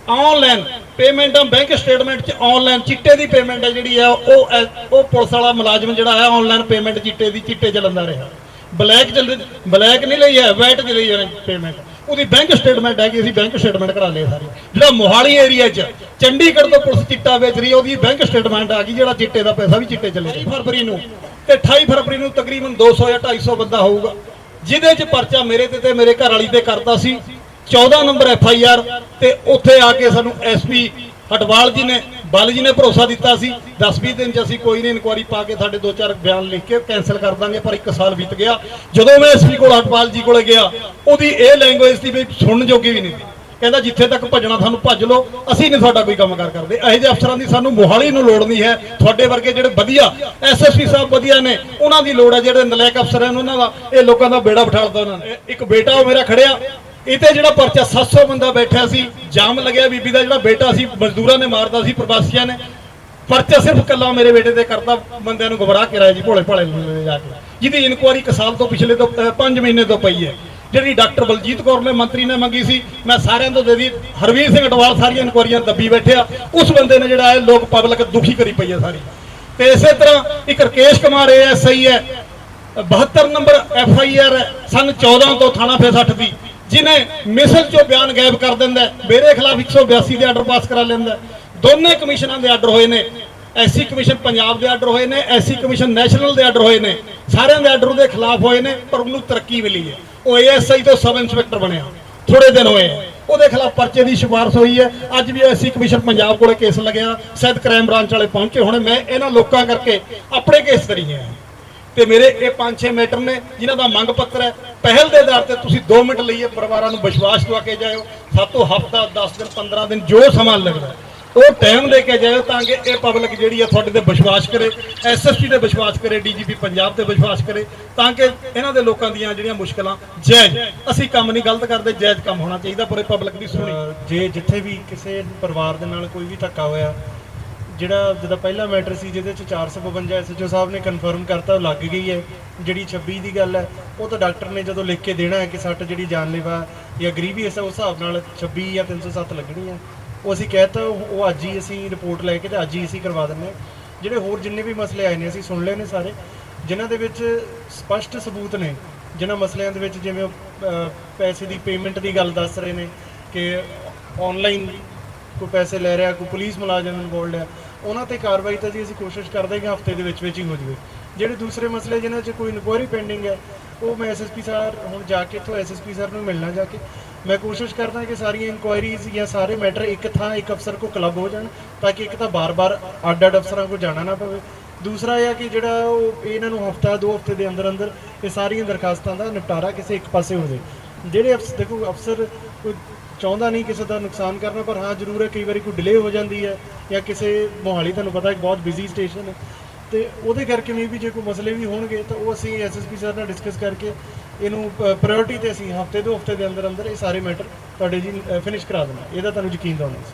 ਆਨਲਾਈਨ ਪੇਮੈਂਟ ਆ ਬੈਂਕ ਸਟੇਟਮੈਂਟ ਚ ਆਨਲਾਈਨ ਚਿੱਟੇ ਦੀ ਪੇਮੈਂਟ ਹੈ ਜਿਹੜੀ ਆ ਉਹ ਉਹ ਪੁਲਿਸ ਵਾਲਾ ਮੁਲਾਜ਼ਮ ਜਿਹੜਾ ਹੈ ਆਨਲਾਈਨ ਪੇਮੈਂਟ ਚਿੱਟੇ ਦੀ ਚਿੱਟੇ ਚੱਲਦਾ ਰਿਹਾ। ਬਲੈਕ ਚੱਲ ਬਲੈਕ ਨਹੀਂ ਲਈ ਹੈ ਵਾਈਟ ਚ ਲਈ ਹੈ ਪੇਮੈਂਟ। ਉਹਦੀ ਬੈਂਕ ਸਟੇਟਮੈਂਟ ਹੈ ਕਿ ਅਸੀਂ ਬੈਂਕ ਸਟੇਟਮੈਂਟ ਕਰਾ ਲਏ ਸਾਰੀ। ਜਿਹੜਾ ਮੋਹਾਲੀ ਏਰੀਆ 'ਚ ਚੰਡੀਗੜ੍ਹ ਤੋਂ ਪੁਲਿਸ ਚਿੱਟਾ ਵੇਚ ਰਹੀ ਉਹਦੀ ਬੈਂਕ ਸਟੇਟਮੈਂਟ ਆ ਗਈ ਜਿਹੜਾ ਚਿੱਟੇ ਦਾ ਪੈਸਾ ਵੀ ਚਿੱਟੇ ਚੱਲੇ 28 ਫਰਵਰੀ ਨੂੰ। ਤੇ 28 ਫਰਵਰੀ ਨੂੰ ਤਕਰੀਬਨ 200 ਜਾਂ 250 ਬੰਦਾ ਹੋਊਗਾ ਜਿਹਦੇ 'ਚ ਪਰਚਾ ਮੇਰੇ ਤੇ ਤੇ ਮੇਰੇ ਘਰ ਵਾਲੀ ਤੇ ਕਰਤਾ ਸੀ। 14 ਨੰਬਰ ਐਫ ਆਈ ਆਰ ਤੇ ਉੱਥੇ ਆ ਕੇ ਸਾਨੂੰ ਐਸਪੀ ਹਟਵਾਲ ਜੀ ਨੇ, ਬਲ ਜੀ ਨੇ ਭਰੋਸਾ ਦਿੱਤਾ ਸੀ। 10-20 ਦਿਨ ਚ ਅਸੀਂ ਕੋਈ ਨਹੀਂ ਇਨਕੁਆਰੀ ਪਾ ਕੇ ਸਾਡੇ ਦੋ ਚਾਰ ਬਿਆਨ ਲਿਖ ਕੇ ਕੈਨਸਲ ਕਰ ਦਾਂਗੇ, ਪਰ 1 ਸਾਲ ਬੀਤ ਗਿਆ। ਜਦੋਂ ਮੈਂ ਐਸਪੀ ਕੋਲ, ਹਟਵਾਲ ਜੀ ਕੋਲੇ ਗਿਆ, ਉਹਦੀ ਇਹ ਲੈਂਗੁਏਜ ਸੀ ਵੀ ਸੁਣਨ ਜੋਗੀ ਵੀ ਨਹੀਂ। ਸੀ ਕਹਿੰਦਾ, ਜਿੱਥੇ ਤੱਕ ਭੱਜਣਾ ਤੁਹਾਨੂੰ ਭੱਜ ਲਓ। ਅਸੀਂ ਨਹੀਂ ਤੁਹਾਡਾ ਕੋਈ ਕੰਮ ਕਾਰ ਕਰਦੇ। ਇਹੋ ਜਿਹੇ ਅਫਸਰਾਂ ਦੀ ਸਾਨੂੰ ਮੋਹਾਲੀ ਨੂੰ ਲੋੜ ਨਹੀਂ ਹੈ। ਤੁਹਾਡੇ ਵਰਗੇ ਜਿਹੜੇ ਵਧੀਆ ਐਸਐਸਪੀ ਸਾਹਿਬ ਵਧੀਆ ਨੇ, ਉਹਨਾਂ ਦੀ ਲੋੜ ਹੈ ਜਿਹੜੇ ਨਲਾਇਕ ਅਫਸਰ ਹਨ ਉਹਨਾਂ ਦਾ। ਇਹ ਲੋਕਾਂ ਦਾ ਬੇੜਾ ਬਿਠਾਲਦਾ ਉਹਨਾਂ ਨੇ। ਇੱਕ ਬੇਟਾ ਉਹ ਮੇਰਾ ਖੜਿਆ ਇਹ ਤੇ ਜਿਹੜਾ ਪਰਚਾ 700 ਬੰਦਾ ਬੈਠਿਆ ਸੀ, ਜਾਮ ਲੱਗਿਆ, ਬੀਬੀ ਦਾ ਜਿਹੜਾ ਬੇਟਾ ਸੀ, ਮਜ਼ਦੂਰਾਂ ਨੇ ਮਾਰਦਾ ਸੀ, ਪ੍ਰਵਾਸੀਆਂ ਨੇ। ਪਰਚਾ ਸਿਰਫ ਕੱਲਾ ਮੇਰੇ ਬੇਟੇ ਤੇ ਕਰਦਾ ਬੰਦਿਆਂ ਨੂੰ ਗਮਰਾਹ ਕਰਾਇਆ ਜੀ, ਭੋਲੇ ਭਾਲੇ ਨੂੰ ਜਾ ਕੇ। ਜਿਹਦੀ ਇਨਕੁਆਰੀ ਇੱਕ ਸਾਲ ਤੋਂ ਪਿਛਲੇ ਤੋਂ 5 ਮਹੀਨੇ ਤੋਂ ਪਈ ਹੈ। ਜਿਹੜੀ ਡਾਕਟਰ ਬਲਜੀਤ ਕੌਰ ਨੇ ਮੰਤਰੀ ਨੇ ਮੰਗੀ ਸੀ, ਮੈਂ ਸਾਰਿਆਂ ਤੋਂ ਦੇ ਦੀ ਹਰਵੀਰ ਸਿੰਘ ਅਟਵਾਲ ਸਾਰੀਆਂ ਇਨਕੁਆਰੀਆਂ ਦੱਬੀ ਬੈਠਿਆ। ਉਸ ਬੰਦੇ ਨੇ ਜਿਹੜਾ ਇਹ ਲੋਕ ਪਬਲਿਕ ਦੁਖੀ ਕਰੀ ਪਈ ਹੈ ਸਾਰੀ। ਤੇ ਇਸੇ ਤਰ੍ਹਾਂ ਇੱਕ ਰਕੇਸ਼ ਕੁਮਾਰ ਐਸਆਈ ਹੈ 72 ਨੰਬਰ ਐਫ ਆਈ ਆਰ ਸਨ 14 ਤੋਂ ਥਾਣਾ ਫੇਸੱਠ ਦੀ। ਜਿਨੇ ਮਿਸਲ ਚੋਂ ਬਿਆਨ ਗਾਇਬ ਕਰ ਦਿੰਦਾ ਹੈ, ਮੇਰੇ ਖਿਲਾਫ 182 ਦੇ ਆਰਡਰ ਪਾਸ ਕਰਾ ਲੈਂਦਾ ਦੋਨੇ ਕਮਿਸ਼ਨਾਂ ਦੇ ਆਰਡਰ ਹੋਏ ਨੇ। ਐਸਸੀ ਕਮਿਸ਼ਨ ਪੰਜਾਬ ਦੇ ਆਰਡਰ ਹੋਏ ਨੇ ਐਸਸੀ ਕਮਿਸ਼ਨ ਨੈਸ਼ਨਲ ਦੇ ਆਰਡਰ ਹੋਏ ਨੇ। ਸਾਰਿਆਂ ਦੇ ਆਰਡਰ ਉਹਦੇ ਖਿਲਾਫ ਹੋਏ ਨੇ ਪਰ ਉਹਨੂੰ ਤਰੱਕੀ ਮਿਲੀ ਹੈ। ਉਹ ਏਐਸਆਈ ਤੋਂ ਸਬ ਇੰਸਪੈਕਟਰ ਬਣਿਆ। ਥੋੜੇ ਦਿਨ ਹੋਏ ਉਹਦੇ ਖਿਲਾਫ ਪਰਚੇ ਦੀ ਸਿਫਾਰਸ਼ ਹੋਈ ਹੈ। ਅੱਜ ਵੀ ਐਸਸੀ ਕਮਿਸ਼ਨ ਪੰਜਾਬ ਕੋਲੇ ਕੇਸ ਲੱਗਿਆ। ਸ਼ਾਇਦ ਕ੍ਰਾਈਮ ਬ੍ਰਾਂਚ ਵਾਲੇ ਪਹੁੰਚੇ ਹੁਣ। ਮੈਂ ਇਹਨਾਂ ਲੋਕਾਂ ਕਰਕੇ ਆਪਣੇ ਕੇਸ ਕਰੀ ਹੈ ਤੇ ਮੇਰੇ ਇਹ 5-6 ਮੀਟਰ ਨੇ, ਜਿਨ੍ਹਾਂ ਦਾ ਮੰਗ ਪੱਤਰ ਹੈ, ਪਹਿਲ ਦੇ ਆਧਾਰ ਤੇ ਤੁਸੀਂ 2 ਮਿੰਟ ਲਈਏ, ਪਰਿਵਾਰਾਂ ਨੂੰ ਵਿਸ਼ਵਾਸ ਦਵਾ ਕੇ ਜਾਇਓ। ਸਾਤੋਂ ਹਫਤਾ 10 ਦਿਨ 15 ਦਿਨ, ਜੋ ਸਮਾਂ ਲੱਗਦਾ ਉਹ ਟਾਈਮ ਦੇ ਕੇ ਜਾਇਓ ਤਾਂ ਕਿ ਇਹ ਪਬਲਿਕ ਜਿਹੜੀ ਆ ਤੁਹਾਡੇ ਤੇ ਵਿਸ਼ਵਾਸ ਕਰੇ ਐਸਐਸਪੀ ਤੇ ਵਿਸ਼ਵਾਸ ਕਰੇ ਡੀਜੀਪੀ ਪੰਜਾਬ ਤੇ ਵਿਸ਼ਵਾਸ ਕਰੇ, ਤਾਂ ਕਿ ਇਹਨਾਂ ਦੇ ਲੋਕਾਂ ਦੀਆਂ ਜਿਹੜੀਆਂ ਮੁਸ਼ਕਲਾਂ ਜਾਇਜ਼ ਅਸੀਂ ਕੰਮ ਨਹੀਂ ਗਲਤ ਕਰਦੇ ਜਾਇਜ਼ ਕੰਮ ਹੋਣਾ ਚਾਹੀਦਾ, ਪਰ ਇਹ ਪਬਲਿਕ ਦੀ ਸੁਣੀ। ਜੇ ਜਿੱਥੇ ਵੀ ਕਿਸੇ ਪਰਿਵਾਰ ਦੇ ਨਾਲ ਕੋਈ ਵੀ ਧੱਕਾ ਹੋਇਆ ਜਿਹੜਾ ਜਿਹਦਾ ਪਹਿਲਾ ਮੈਟਰ ਸੀ, ਜਿਹਦੇ ਚ 452 ਐਸਐਚਓ ਸਾਹਿਬ ਨੇ ਕਨਫਰਮ ਕਰਤਾ, ਉਹ ਲੱਗ ਗਈ ਹੈ। ਜਿਹੜੀ 26 ਦੀ ਗੱਲ ਹੈ, ਉਹ ਤਾਂ ਡਾਕਟਰ ਨੇ ਜਦੋਂ ਲਿਖ ਕੇ ਦੇਣਾ ਹੈ ਕਿ ਸੱਟ ਜਿਹੜੀ ਜਾਨਲੇਵਾ ਜਾਂ ਗਰੀਵੀਅਸ ਹੈ ਉਸ ਹਿਸਾਬ ਨਾਲ 26 ਜਾਂ 307 ਲੱਗਣੀ ਹੈ, ਉਹ ਅਸੀਂ ਕਹਿਤਾ ਉਹ ਉਹ ਅੱਜ ਹੀ ਅਸੀਂ ਰਿਪੋਰਟ ਲੈ ਕੇ ਤੇ ਅੱਜ ਹੀ ਅਸੀਂ ਕਰਵਾ ਦਿੰਦੇ ਹਾਂ। ਜਿਹੜੇ ਹੋਰ ਜਿੰਨੇ ਵੀ ਮਸਲੇ ਆਏ ਨੇ, ਅਸੀਂ ਸੁਣ ਲਏ ਨੇ ਸਾਰੇ, ਜਿਨ੍ਹਾਂ ਦੇ ਵਿੱਚ ਸਪਸ਼ਟ ਸਬੂਤ ਨੇ, ਜਿਨ੍ਹਾਂ ਮਸਲਿਆਂ ਦੇ ਵਿੱਚ ਜਿਵੇਂ ਪੈਸੇ ਦੀ ਪੇਮੈਂਟ ਦੀ ਗੱਲ ਦੱਸ ਰਹੇ ਨੇ ਕਿ ਆਨਲਾਈਨ ਕੋਈ ਪੈਸੇ ਲੈ ਰਿਹਾ, ਕੋਈ ਪੁਲਿਸ ਮੁਲਾਜ਼ਮ ਇਨਵੋਲਡ ਹੈ ਉਹਨਾਂ ਤੇ ਕਾਰਵਾਈ ਤਾਂ ਜੀ ਅਸੀਂ ਕੋਸ਼ਿਸ਼ ਕਰਦੇ ਕਿ ਹਫ਼ਤੇ ਦੇ ਵਿੱਚ ਵਿੱਚ ਹੀ ਹੋ ਜਾਵੇ। ਜਿਹੜੇ ਦੂਸਰੇ ਮਸਲੇ ਜਿਨ੍ਹਾਂ 'ਚ ਕੋਈ ਇਨਕੁਆਇਰੀ ਪੈਂਡਿੰਗ ਹੈ, ਉਹ ਮੈਂ ਐਸਐਸਪੀ ਸਰ ਹੁਣ ਜਾ ਕੇ ਇੱਥੋਂ ਐਸਐਸਪੀ ਸਰ ਨੂੰ ਮਿਲਣਾ ਜਾ ਕੇ। ਮੈਂ ਕੋਸ਼ਿਸ਼ ਕਰਦਾ ਕਿ ਸਾਰੀਆਂ ਇਨਕੁਆਇਰੀਜ਼ ਜਾਂ ਸਾਰੇ ਮੈਟਰ ਇੱਕ ਥਾਂ ਇੱਕ ਅਫਸਰ ਕੋ ਕਲੱਬ ਹੋ ਜਾਣ, ਤਾਂ ਕਿ ਇੱਕ ਤਾਂ ਬਾਰ-ਬਾਰ ਅੱਡ-ਅੱਡ ਅਫਸਰਾਂ ਕੋ ਜਾਣਾ ਨਾ ਪਵੇ। ਦੂਸਰਾ ਇਹ ਆ ਕਿ ਜਿਹੜਾ ਉਹ ਇਹਨਾਂ ਨੂੰ ਹਫਤਾ, ਦੋ ਹਫ਼ਤੇ ਦੇ ਅੰਦਰ ਅੰਦਰ ਇਹ ਸਾਰੀਆਂ ਦਰਖਾਸਤਾਂ ਦਾ ਨਿਪਟਾਰਾ ਕਿਸੇ ਇੱਕ ਪਾਸੇ ਹੋ ਜਾਵੇ। ਜਿਹੜੇ ਅਫਸਰ ਦੇਖੋ ਅਫਸਰ ਕੋਈ ਚਾਹੁੰਦਾ ਨਹੀਂ ਕਿਸੇ ਦਾ ਨੁਕਸਾਨ ਕਰਨਾ, ਪਰ ਹਾਂ, ਜ਼ਰੂਰ ਹੈ, ਕਈ ਵਾਰੀ ਕੋਈ ਡਿਲੇ ਹੋ ਜਾਂਦੀ ਹੈ ਜਾਂ ਕਿਸੇ ਮੋਹਾਲੀ, ਤੁਹਾਨੂੰ ਪਤਾ ਇੱਕ ਬਹੁਤ ਬਿਜ਼ੀ ਸਟੇਸ਼ਨ ਹੈ। ਤੇ ਉਹਦੇ ਕਰਕੇ ਵੀ ਜੇ ਕੋਈ ਮਸਲੇ ਵੀ ਹੋਣਗੇ, ਤਾਂ ਉਹ ਅਸੀਂ ਐਸਐਸਪੀ ਸਰ ਨਾਲ ਡਿਸਕਸ ਕਰਕੇ ਇਹਨੂੰ ਪ੍ਰਾਇੋਰਟੀ ਤੇ ਅਸੀਂ ਹਫ਼ਤੇ ਦੋ ਹਫ਼ਤੇ ਦੇ ਅੰਦਰ ਅੰਦਰ ਇਹ ਸਾਰੇ ਮੈਟਰ ਤੁਹਾਡੇ ਜੀ ਫਿਨਿਸ਼ ਕਰਾ ਦੇਣਾ। ਇਹਦਾ ਤੁਹਾਨੂੰ ਯਕੀਨ ਦਿਵਾਉਣਾ ਸੀ।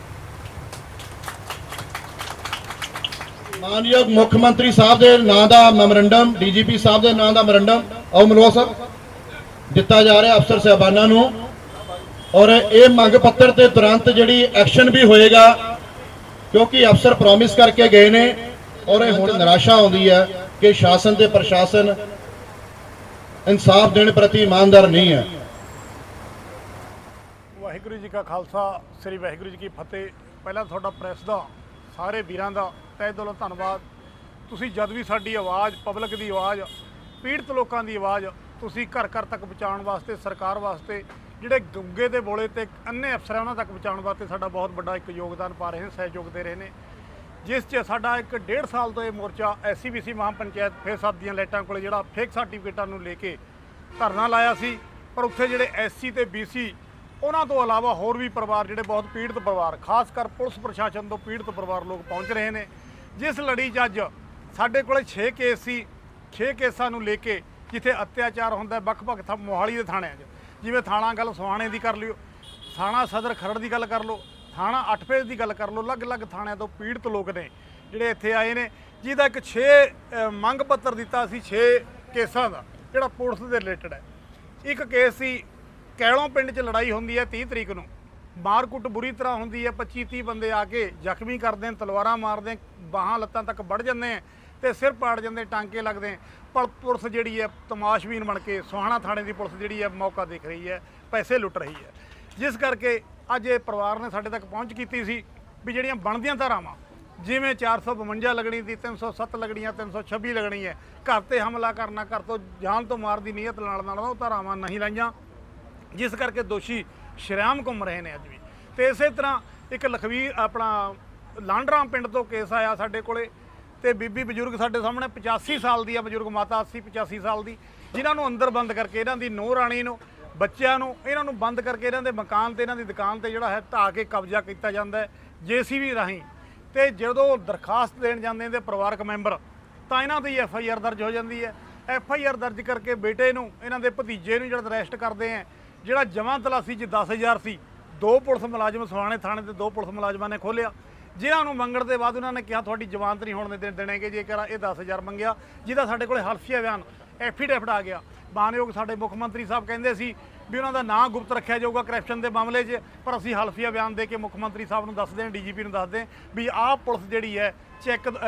ਮਾਨਯੋਗ ਮੁੱਖ ਮੰਤਰੀ ਸਾਹਿਬ ਦੇ ਨਾਂ ਦਾ ਮੈਮੋਰੰਡਮ ਡੀਜੀਪੀ ਸਾਹਿਬ ਦੇ ਨਾਂ ਦਾ ਮੈਮੋਰੰਡਮ ਆਓ ਮਨੋਜ ਸਾਹਿਬ, ਦਿੱਤਾ ਜਾ ਰਿਹਾ ਅਫਸਰ ਸਾਹਿਬਾਨਾਂ ਨੂੰ। ਔਰ ਇਹ ਮੰਗ ਪੱਤਰ ਤੇ ਤੁਰੰਤ ਜਿਹੜੀ ਐਕਸ਼ਨ ਵੀ ਹੋਏਗਾ, ਕਿਉਂਕਿ ਅਫਸਰ ਪ੍ਰੋਮਿਸ ਕਰਕੇ ਗਏ ਨੇ, ਔਰ ਇਹ ਹੁਣ ਨਿਰਾਸ਼ਾ ਆਉਂਦੀ ਹੈ ਕਿ ਸ਼ਾਸਨ ਤੇ ਪ੍ਰਸ਼ਾਸਨ ਇਨਸਾਫ ਦੇਣ ਪ੍ਰਤੀ ਇਮਾਨਦਾਰ ਨਹੀਂ ਹੈ। ਵਾਹਿਗੁਰੂ ਜੀ ਕਾ ਖਾਲਸਾ, ਸ੍ਰੀ ਵਾਹਿਗੁਰੂ ਜੀ ਕੀ ਫਤਿਹ। ਪਹਿਲਾਂ ਤੁਹਾਡਾ ਪ੍ਰੈਸ ਦਾ, ਸਾਰੇ ਵੀਰਾਂ ਦਾ ਤਹਿ ਦਿਲੋਂ ਧੰਨਵਾਦ। ਤੁਸੀਂ ਜਦ ਵੀ ਸਾਡੀ ਆਵਾਜ਼ ਪਬਲਿਕ ਦੀ ਆਵਾਜ਼, ਪੀੜਤ ਲੋਕਾਂ ਦੀ ਆਵਾਜ਼, ਤੁਸੀਂ ਘਰ ਘਰ ਤੱਕ ਪਹੁੰਚਾਉਣ ਵਾਸਤੇ, ਸਰਕਾਰ ਵਾਸਤੇ ਜਿਹੜੇ ਗੁੰਗੇ ਦੇ ਬੋਲੇ ਤੇ ਅੰਨੇ ਅਫਸਰਾਂ ਉਹਨਾਂ ਤੱਕ ਪਹੁੰਚਾਉਣ ਵਾਸਤੇ ਸਾਡਾ ਬਹੁਤ ਵੱਡਾ ਇੱਕ ਯੋਗਦਾਨ ਪਾ ਰਹੇ ਨੇ, ਸਹਿਯੋਗ ਦੇ ਰਹੇ ਨੇ। ਜਿਸ 'ਚ ਸਾਡਾ ਇੱਕ ਡੇਢ ਸਾਲ ਤੋਂ ਇਹ ਮੋਰਚਾ ਐਸਸੀਬੀਸੀ ਮਹਾਪੰਚਾਇਤ ਫੇਰ ਸਾਹਿਬ ਦੀਆਂ ਲਾਈਟਾਂ ਕੋਲੇ ਜਿਹੜਾ ਫੇਕ ਸਰਟੀਫਿਕੇਟਾਂ ਨੂੰ ਲੈ ਕੇ ਧਰਨਾ ਲਾਇਆ ਸੀ। ਪਰ ਉੱਥੇ ਜਿਹੜੇ ਐਸਸੀ ਤੇ ਬੀਸੀ ਉਹਨਾਂ ਤੋਂ ਇਲਾਵਾ ਹੋਰ ਵੀ ਪਰਿਵਾਰ ਜਿਹੜੇ ਬਹੁਤ ਪੀੜਤ ਪਰਿਵਾਰ, ਖਾਸ ਕਰ ਪੁਲਿਸ ਪ੍ਰਸ਼ਾਸਨ ਤੋਂ ਪੀੜਤ ਪਰਿਵਾਰ ਲੋਕ ਪਹੁੰਚ ਰਹੇ ਨੇ। ਜਿਸ ਲੜੀ 'ਚ ਅੱਜ ਸਾਡੇ ਕੋਲੇ 6 ਕੇਸ ਸੀ 6 ਕੇਸਾਂ ਨੂੰ ਲੈ ਕੇ ਜਿੱਥੇ ਅਤਿਆਚਾਰ ਹੁੰਦਾ, ਵੱਖ-ਵੱਖ ਥਾਂ ਮੋਹਾਲੀ ਦੇ ਥਾਣਿਆਂ 'ਚ ਜਿਵੇਂ ਥਾਣਾ ਗੱਲ ਸੁਹਾਣੇ ਦੀ ਕਰ ਲਿਓ, ਥਾਣਾ ਸਦਰ ਖਰੜ ਦੀ ਗੱਲ ਕਰ ਲਓ, ਥਾਣਾ ਅੱਠ ਦੀ ਗੱਲ ਕਰ ਲਓ, ਅਲੱਗ-ਅਲੱਗ ਥਾਣਿਆਂ ਤੋਂ ਪੀੜਤ ਲੋਕ ਨੇ ਜਿਹੜੇ ਇੱਥੇ ਆਏ ਨੇ, ਜਿਹਦਾ ਇੱਕ 6 ਮੰਗ ਪੱਤਰ ਦਿੱਤਾ ਸੀ 6 ਕੇਸਾਂ ਦਾ, ਜਿਹੜਾ ਪੁਲਿਸ ਦੇ ਰਿਲੇਟਡ ਹੈ। ਇੱਕ ਕੇਸ ਸੀ, ਕੈਲੋਂ ਪਿੰਡ 'ਚ ਲੜਾਈ ਹੁੰਦੀ ਹੈ 30 ਤਰੀਕ ਨੂੰ, ਮਾਰਕੁੱਟ ਬੁਰੀ ਤਰ੍ਹਾਂ ਹੁੰਦੀ ਹੈ 25 30 ਬੰਦੇ ਆ ਕੇ ਜ਼ਖਮੀ ਕਰਦੇ ਨੇ, ਤਲਵਾਰਾਂ ਮਾਰਦੇ ਬਾਹਾਂ ਲੱਤਾਂ ਤੱਕ ਵੱਢ ਜਾਂਦੇ ਆ ਤੇ ਸਿਰ ਪਾੜ ਜਾਂਦੇ, ਟਾਂਕੇ ਲੱਗਦੇ। ਪਰ ਪੁਲਿਸ ਜਿਹੜੀ ਹੈ, ਤਮਾਸ਼ਬੀਨ ਬਣ ਕੇ ਸੁਹਾਣਾ ਥਾਣੇ ਦੀ ਪੁਲਿਸ ਜਿਹੜੀ ਹੈ, ਮੌਕਾ ਦੇਖ ਰਹੀ ਹੈ, ਪੈਸੇ ਲੁੱਟ ਰਹੀ ਹੈ। ਜਿਸ ਕਰਕੇ ਅੱਜ ਇਹ ਪਰਿਵਾਰ ਨੇ ਸਾਡੇ ਤੱਕ ਪਹੁੰਚ ਕੀਤੀ ਸੀ ਵੀ ਜਿਹੜੀਆਂ ਬਣਦੀਆਂ ਧਾਰਾਵਾਂ, ਜਿਵੇਂ 452 ਲੱਗਣੀ ਦੀ 307 ਲੱਗਣੀਆਂ 326 ਲੱਗਣੀ ਹੈ, ਘਰ ਤੇ ਹਮਲਾ ਕਰਨਾ, ਘਰ ਤੋਂ ਜਾਨ ਤੋਂ ਮਾਰ ਦੀ ਨੀਅਤ ਨਾਲ ਨਾਲ ਉਹ ਧਾਰਾਵਾਂ ਨਹੀਂ ਲਾਈਆਂ। ਜਿਸ ਕਰਕੇ ਦੋਸ਼ੀ ਸ਼ਰੇਆਮ ਘੁੰਮ ਰਹੇ ਨੇ ਅੱਜ ਵੀ। ਤੇ ਇਸੇ ਤਰ੍ਹਾਂ ਇੱਕ ਲਖਵੀਰ, ਆਪਣਾ ਲਾਂਡਰਾ ਪਿੰਡ ਤੋਂ ਕੇਸ ਆਇਆ ਸਾਡੇ ਕੋਲੇ। ਤੇ ਬੀਬੀ ਬਜ਼ੁਰਗ ਸਾਡੇ ਸਾਹਮਣੇ 85 ਸਾਲ ਦੀ ਆ, ਬਜ਼ੁਰਗ ਮਾਤਾ 80 85 ਸਾਲ ਦੀ। ਜਿਨ੍ਹਾਂ ਨੂੰ ਅੰਦਰ ਬੰਦ ਕਰਕੇ ਇਹਨਾਂ ਦੀ ਨੂੰਹ ਰਾਣੀ ਨੂੰ, ਬੱਚਿਆਂ ਨੂੰ, ਇਹਨਾਂ ਨੂੰ ਬੰਦ ਕਰਕੇ ਇਹਨਾਂ ਦੇ ਮਕਾਨ ਤੇ, ਇਹਨਾਂ ਦੀ ਦੁਕਾਨ ਤੇ ਜਿਹੜਾ ਹੈ ਢਾਹ ਕੇ ਕਬਜ਼ਾ ਕੀਤਾ ਜਾਂਦਾ ਹੈ, ਜੀਸੀਬੀ ਰਾਹੀਂ। ਤੇ ਜਦੋਂ ਦਰਖਾਸਤ ਦੇਣ ਜਾਂਦੇ ਨੇ ਪਰਿਵਾਰਕ ਮੈਂਬਰ, ਤਾਂ ਇਹਨਾਂ ਦੀ ਐਫ ਆਈ ਆਰ ਦਰਜ ਹੋ ਜਾਂਦੀ ਹੈ। ਐਫ ਆਈ ਆਰ ਦਰਜ ਕਰਕੇ ਬੇਟੇ ਨੂੰ, ਇਹਨਾਂ ਦੇ ਭਤੀਜੇ ਨੂੰ ਜਿਹੜਾ ਅਰੈਸਟ ਕਰਦੇ ਆ ਜਿਹੜਾ ਜਮਾਂ ਤਲਾਸੀ 'ਚ 10000 ਸੀ, ਦੋ ਪੁਲਿਸ ਮੁਲਾਜ਼ਮ ਸਵਾਣੇ ਥਾਣੇ ਦੇ ਦੋ ਪੁਲਿਸ ਮੁਲਾਜ਼ਮਾਂ ਨੇ ਖੋਲਿਆ ਜਿਨ੍ਹਾਂ ਨੂੰ ਮੰਗਣ ਦੇ ਬਾਅਦ ਉਹਨਾਂ ਨੇ ਕਿਹਾ ਤੁਹਾਡੀ ਜ਼ਮਾਨਤ ਨਹੀਂ ਹੋਣ ਦੇ ਦੇਣਗੇ, ਜੇਕਰ ਇਹ 10000 ਮੰਗਿਆ, ਜਿਹਦਾ ਸਾਡੇ ਕੋਲੇ ਹਲਫੀਆ ਬਿਆਨ, ਐਫੀਡੇਵਿਟ ਆ ਗਿਆ। ਮਾਨਯੋਗ ਸਾਡੇ ਮੁੱਖ ਮੰਤਰੀ ਸਾਹਿਬ ਕਹਿੰਦੇ ਸੀ ਵੀ ਉਹਨਾਂ ਦਾ ਨਾਂ ਗੁਪਤ ਰੱਖਿਆ ਜਾਊਗਾ ਕਰਪਸ਼ਨ ਦੇ ਮਾਮਲੇ 'ਚ, ਪਰ ਅਸੀਂ ਹਲਫੀਆ ਬਿਆਨ ਦੇ ਕੇ ਮੁੱਖ ਮੰਤਰੀ ਸਾਹਿਬ ਨੂੰ ਦੱਸਦੇ ਹਾਂ ਡੀਜੀਪੀ ਨੂੰ ਦੱਸਦੇ ਵੀ ਆਹ ਪੁਲਿਸ ਜਿਹੜੀ ਹੈ, ਚੈੱਕ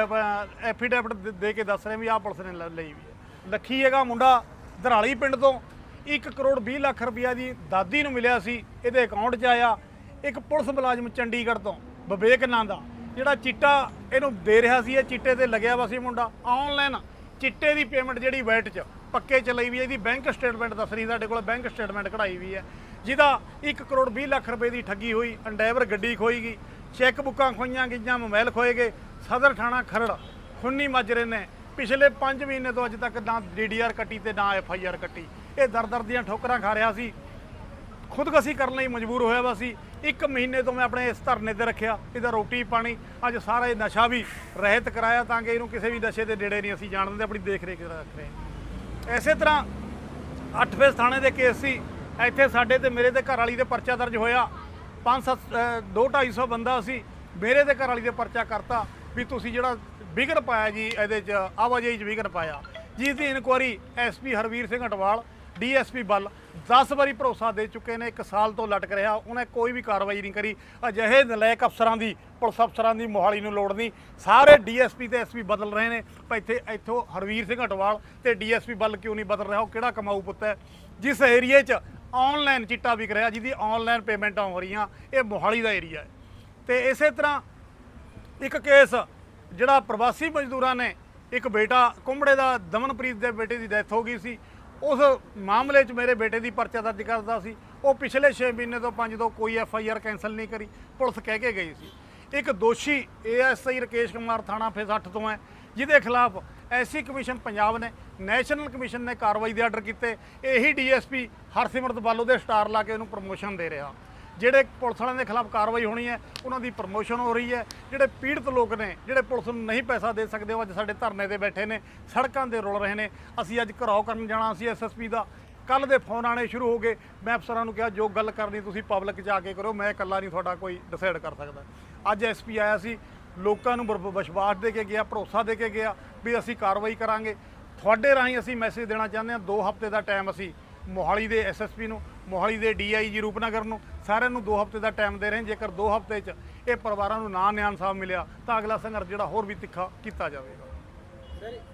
ਐਫੀਡੇਵਿਟ ਦੇ ਕੇ ਦੱਸ ਰਹੇ ਵੀ ਆਹ ਪੁਲਿਸ ਨੇ ਲ- ਲਈ ਵੀ ਹੈ। ਲੱਖੀ ਹੈਗਾ ਮੁੰਡਾ ਧਰਾਲੀ ਪਿੰਡ ਤੋਂ 1 ਕਰੋੜ 20 ਲੱਖ ਰੁਪਇਆ ਦੀ ਦਾਦੀ ਨੂੰ ਮਿਲਿਆ ਸੀ, ਇਹਦੇ ਅਕਾਊਂਟ 'ਚ ਆਇਆ। ਇੱਕ ਪੁਲਿਸ ਮੁਲਾਜ਼ਮ ਚੰਡੀਗੜ੍ਹ ਤੋਂ। ਵਿਵੇਕ ਨਾਂ ਦਾ, ਜਿਹੜਾ ਚਿੱਟਾ ਇਹਨੂੰ ਦੇ ਰਿਹਾ ਸੀ, ਇਹ ਚਿੱਟੇ ਤੇ ਲੱਗਿਆ ਵਾ ਸੀ ਮੁੰਡਾ। ਆਨਲਾਈਨ ਚਿੱਟੇ ਦੀ ਪੇਮੈਂਟ ਜਿਹੜੀ ਵੈਟ 'ਚ, ਪੱਕੇ ਚ ਲਈ ਵੀ ਇਹਦੀ ਬੈਂਕ ਸਟੇਟਮੈਂਟ ਦੱਸ ਰਹੀ, ਸਾਡੇ ਕੋਲ ਬੈਂਕ ਸਟੇਟਮੈਂਟ ਕਢਾਈ ਵੀ ਹੈ। ਜਿਹਦਾ 1 ਕਰੋੜ 20 ਲੱਖ ਰੁਪਏ ਦੀ ਠੱਗੀ ਹੋਈ ਅੰਡੈਵਰ ਗੱਡੀ ਖੋਈ ਗਈ ਚੈੱਕ ਬੁੱਕਾਂ ਖੋਈਆਂ ਗਈਆਂ ਮੋਬਾਈਲ ਖੋਏ ਗਏ, ਸਦਰ ਥਾਣਾ ਖਰੜ, ਖੁੰਨੀ ਮਾਜਰੇ ਨੇ ਪਿਛਲੇ 5 ਮਹੀਨੇ ਤੋਂ ਅੱਜ ਤੱਕ ਨਾ ਡੀਡੀਆਰ ਕੱਟੀ ਤੇ ਨਾ ਐਫਆਈਆਰ ਕੱਟੀ। ਇਹ ਦਰ ਦਰ ਦੀਆਂ ਠੋਕਰਾਂ ਖਾ ਰਿਹਾ ਸੀ। ਖੁਦਕਸ਼ੀ ਕਰਨ ਲਈ ਮਜਬੂਰ ਹੋਇਆ ਵਾ ਸੀ। ਇੱਕ ਮਹੀਨੇ ਤੋਂ ਮੈਂ ਆਪਣੇ ਇਸ ਧਰਨੇ ਤੇ ਰੱਖਿਆ, ਇਹਦਾ ਰੋਟੀ, ਪਾਣੀ, ਅੱਜ ਸਾਰਾ ਇਹ ਨਸ਼ਾ ਵੀ ਰਹਿਤ ਕਰਾਇਆ ਤਾਂ ਕਿ ਇਹਨੂੰ ਕਿਸੇ ਵੀ ਨਸ਼ੇ ਦੇ ਨੇੜੇ ਨਹੀਂ ਅਸੀਂ ਜਾਣ ਦਿੰਦੇ, ਆਪਣੀ ਦੇਖ ਰੇਖ ਰੱਖ ਰਹੇ ਹਾਂ। ਐਸੇ ਤਰ੍ਹਾਂ 8 ਫੇਸ ਥਾਣੇ ਦੇ ਕੇਸ ਸੀ। ਇੱਥੇ ਸਾਡੇ ਤੇ ਮੇਰੇ ਤੇ ਘਰ ਵਾਲੀ ਦੇ ਪਰਚਾ ਦਰਜ ਹੋਇਆ। 5 7 2 250 ਬੰਦਾ ਸੀ। ਮੇਰੇ ਤੇ ਘਰ ਵਾਲੀ ਦੇ ਪਰਚਾ ਕਰਤਾ ਵੀ ਤੁਸੀਂ ਜਿਹੜਾ ਵਿਗੜ ਪਾਇਆ ਜੀ, ਇਹਦੇ ਚ ਆਵਾਜਾਈ ਚ ਵਿਗੜ ਪਾਇਆ। ਜਿਸ ਦੀ inquiry SP Harvir Singh Atwal DSP Bal 10 ਵਾਰੀ ਭਰੋਸਾ ਦੇ ਚੁੱਕੇ ਨੇ 1 ਸਾਲ ਤੋਂ ਲਟਕ ਰਿਹਾ, ਉਹਨੇ ਕੋਈ ਵੀ ਕਾਰਵਾਈ ਨਹੀਂ ਕਰੀ। ਅਜਿਹੇ ਨਲਾਇਕ ਅਫਸਰਾਂ ਦੀ, ਪੁਲਿਸ ਅਫਸਰਾਂ ਦੀ ਮੋਹਾਲੀ ਨੂੰ ਲੋੜ ਨਹੀਂ। ਸਾਰੇ ਡੀਐਸਪੀ ਤੇ ਐਸਪੀ ਬਦਲ ਰਹੇ ਨੇ। ਪਰ ਇੱਥੇ, ਇੱਥੋਂ ਹਰਵੀਰ ਸਿੰਘ ਅਟਵਾਲ ਤੇ ਡੀਐਸਪੀ ਬੱਲ ਕਿਉਂ ਨਹੀਂ ਬਦਲ ਰਿਹਾ? ਉਹ ਕਿਹੜਾ ਕਮਾਊ ਪੁੱਤ ਹੈ? ਜਿਸ ਏਰੀਏ 'ਚ ਆਨਲਾਈਨ ਚਿੱਟਾ ਵਿਕ ਰਿਹਾ, ਜਿਹਦੀ ਆਨਲਾਈਨ ਪੇਮੈਂਟਾਂ ਹੋ ਰਹੀਆਂ, ਇਹ ਮੋਹਾਲੀ ਦਾ ਏਰੀਆ ਹੈ। ਤੇ ਇਸੇ ਤਰ੍ਹਾਂ ਇੱਕ ਕੇਸ, ਜਿਹੜਾ ਪ੍ਰਵਾਸੀ ਮਜ਼ਦੂਰਾਂ ਨੇ, ਇੱਕ ਬੇਟਾ, ਕੁੰਬੜੇ ਦਾ ਦਮਨਪ੍ਰੀਤ ਦੇ ਬੇਟੇ ਦੀ ਡੈਥ ਹੋ ਗਈ ਸੀ। ਉਸ ਮਾਮਲੇ 'ਚ ਮੇਰੇ ਬੇਟੇ ਦੀ ਪਰਚਾ ਦਰਜ ਕਰਦਾ ਸੀ। ਉਹ ਪਿਛਲੇ 6 ਮਹੀਨੇ ਤੋਂ 5 ਤੋਂ ਕੋਈ ਐਫ ਆਈ ਆਰ ਕੈਨਸਲ ਨਹੀਂ ਕਰੀ। ਪੁਲਿਸ ਕਹਿ ਕੇ ਗਈ ਸੀ। ਇੱਕ ਦੋਸ਼ੀ ਏਐਸਆਈ ਰਕੇਸ਼ ਕੁਮਾਰ ਥਾਣਾ ਫੇਸ 8 ਤੋਂ ਹੈ, ਜਿਹਦੇ ਖਿਲਾਫ ਐਸੀ ਕਮਿਸ਼ਨ ਪੰਜਾਬ ਨੇ, ਨੈਸ਼ਨਲ ਕਮਿਸ਼ਨ ਨੇ ਕਾਰਵਾਈ ਦੇ ਆਰਡਰ ਕੀਤੇ। ਇਹੀ ਡੀਐਸਪੀ ਹਰਸਿਮਰਤ ਬਾਲੋ ਦੇ ਸਟਾਰ ਲਾ ਕੇ ਉਹਨੂੰ ਪ੍ਰਮੋਸ਼ਨ ਦੇ ਰਿਹਾ। ਜਿਹੜੇ ਪੁਲਿਸ ਵਾਲਿਆਂ ਦੇ ਖਿਲਾਫ ਕਾਰਵਾਈ ਹੋਣੀ ਹੈ, ਉਹਨਾਂ ਦੀ ਪ੍ਰਮੋਸ਼ਨ ਹੋ ਰਹੀ ਹੈ। ਜਿਹੜੇ ਪੀੜਤ ਲੋਕ ਨੇ, ਜਿਹੜੇ ਪੁਲਿਸ ਨੂੰ ਨਹੀਂ ਪੈਸਾ ਦੇ ਸਕਦੇ, ਉਹ ਅੱਜ ਸਾਡੇ ਧਰਨੇ ਤੇ ਬੈਠੇ ਨੇ, ਸੜਕਾਂ ਤੇ ਰੁਲ ਰਹੇ ਨੇ। ਅਸੀਂ ਅੱਜ ਘਰਾਓ ਕਰਨ ਜਾਣਾ ਸੀ ਐਸਐਸਪੀ ਦਾ। ਕੱਲ ਦੇ ਫੋਨ ਆਣੇ ਸ਼ੁਰੂ ਹੋ ਗਏ। ਮੈਂ ਅਫਸਰਾਂ ਨੂੰ ਕਿਹਾ, ਜੋ ਗੱਲ ਕਰਨੀ ਤੁਸੀਂ ਪਬਲਿਕ 'ਚ ਆ ਕੇ ਕਰੋ ਮੈਂ ਇਕੱਲਾ ਨਹੀਂ ਤੁਹਾਡਾ ਕੋਈ ਡਿਸਾਈਡ ਕਰ ਸਕਦਾ। ਅੱਜ ਐਸਪੀ ਆਇਆ ਸੀ, ਲੋਕਾਂ ਨੂੰ ਬਰ- ਵਿਸ਼ਵਾਸ ਦੇ ਕੇ ਗਿਆ, ਭਰੋਸਾ ਦੇ ਕੇ ਗਿਆ ਵੀ ਅਸੀਂ ਕਾਰਵਾਈ ਕਰਾਂਗੇ। ਤੁਹਾਡੇ ਰਾਹੀਂ ਅਸੀਂ ਮੈਸੇਜ ਦੇਣਾ ਚਾਹੁੰਦੇ ਹਾਂ 2 ਹਫ਼ਤੇ ਦਾ ਟਾਈਮ ਅਸੀਂ ਮੋਹਾਲੀ ਦੇ ਐਸਐਸਪੀ ਨੂੰ, ਮੋਹਾਲੀ ਦੇ ਡੀਆਈਜੀ ਰੂਪਨਗਰ ਨੂੰ, ਸਾਰਿਆਂ ਨੂੰ 2 ਹਫ਼ਤੇ ਦਾ ਟਾਈਮ ਦੇ ਰਹੇ ਜੇਕਰ 2 ਹਫ਼ਤੇ 'ਚ ਇਹ ਪਰਿਵਾਰਾਂ ਨੂੰ ਨਾ ਨਿਆਂ ਸਾਹਿਬ ਮਿਲਿਆ, ਤਾਂ ਅਗਲਾ ਸੰਘਰਸ਼ ਜਿਹੜਾ ਹੋਰ ਵੀ ਤਿੱਖਾ ਕੀਤਾ ਜਾਵੇਗਾ।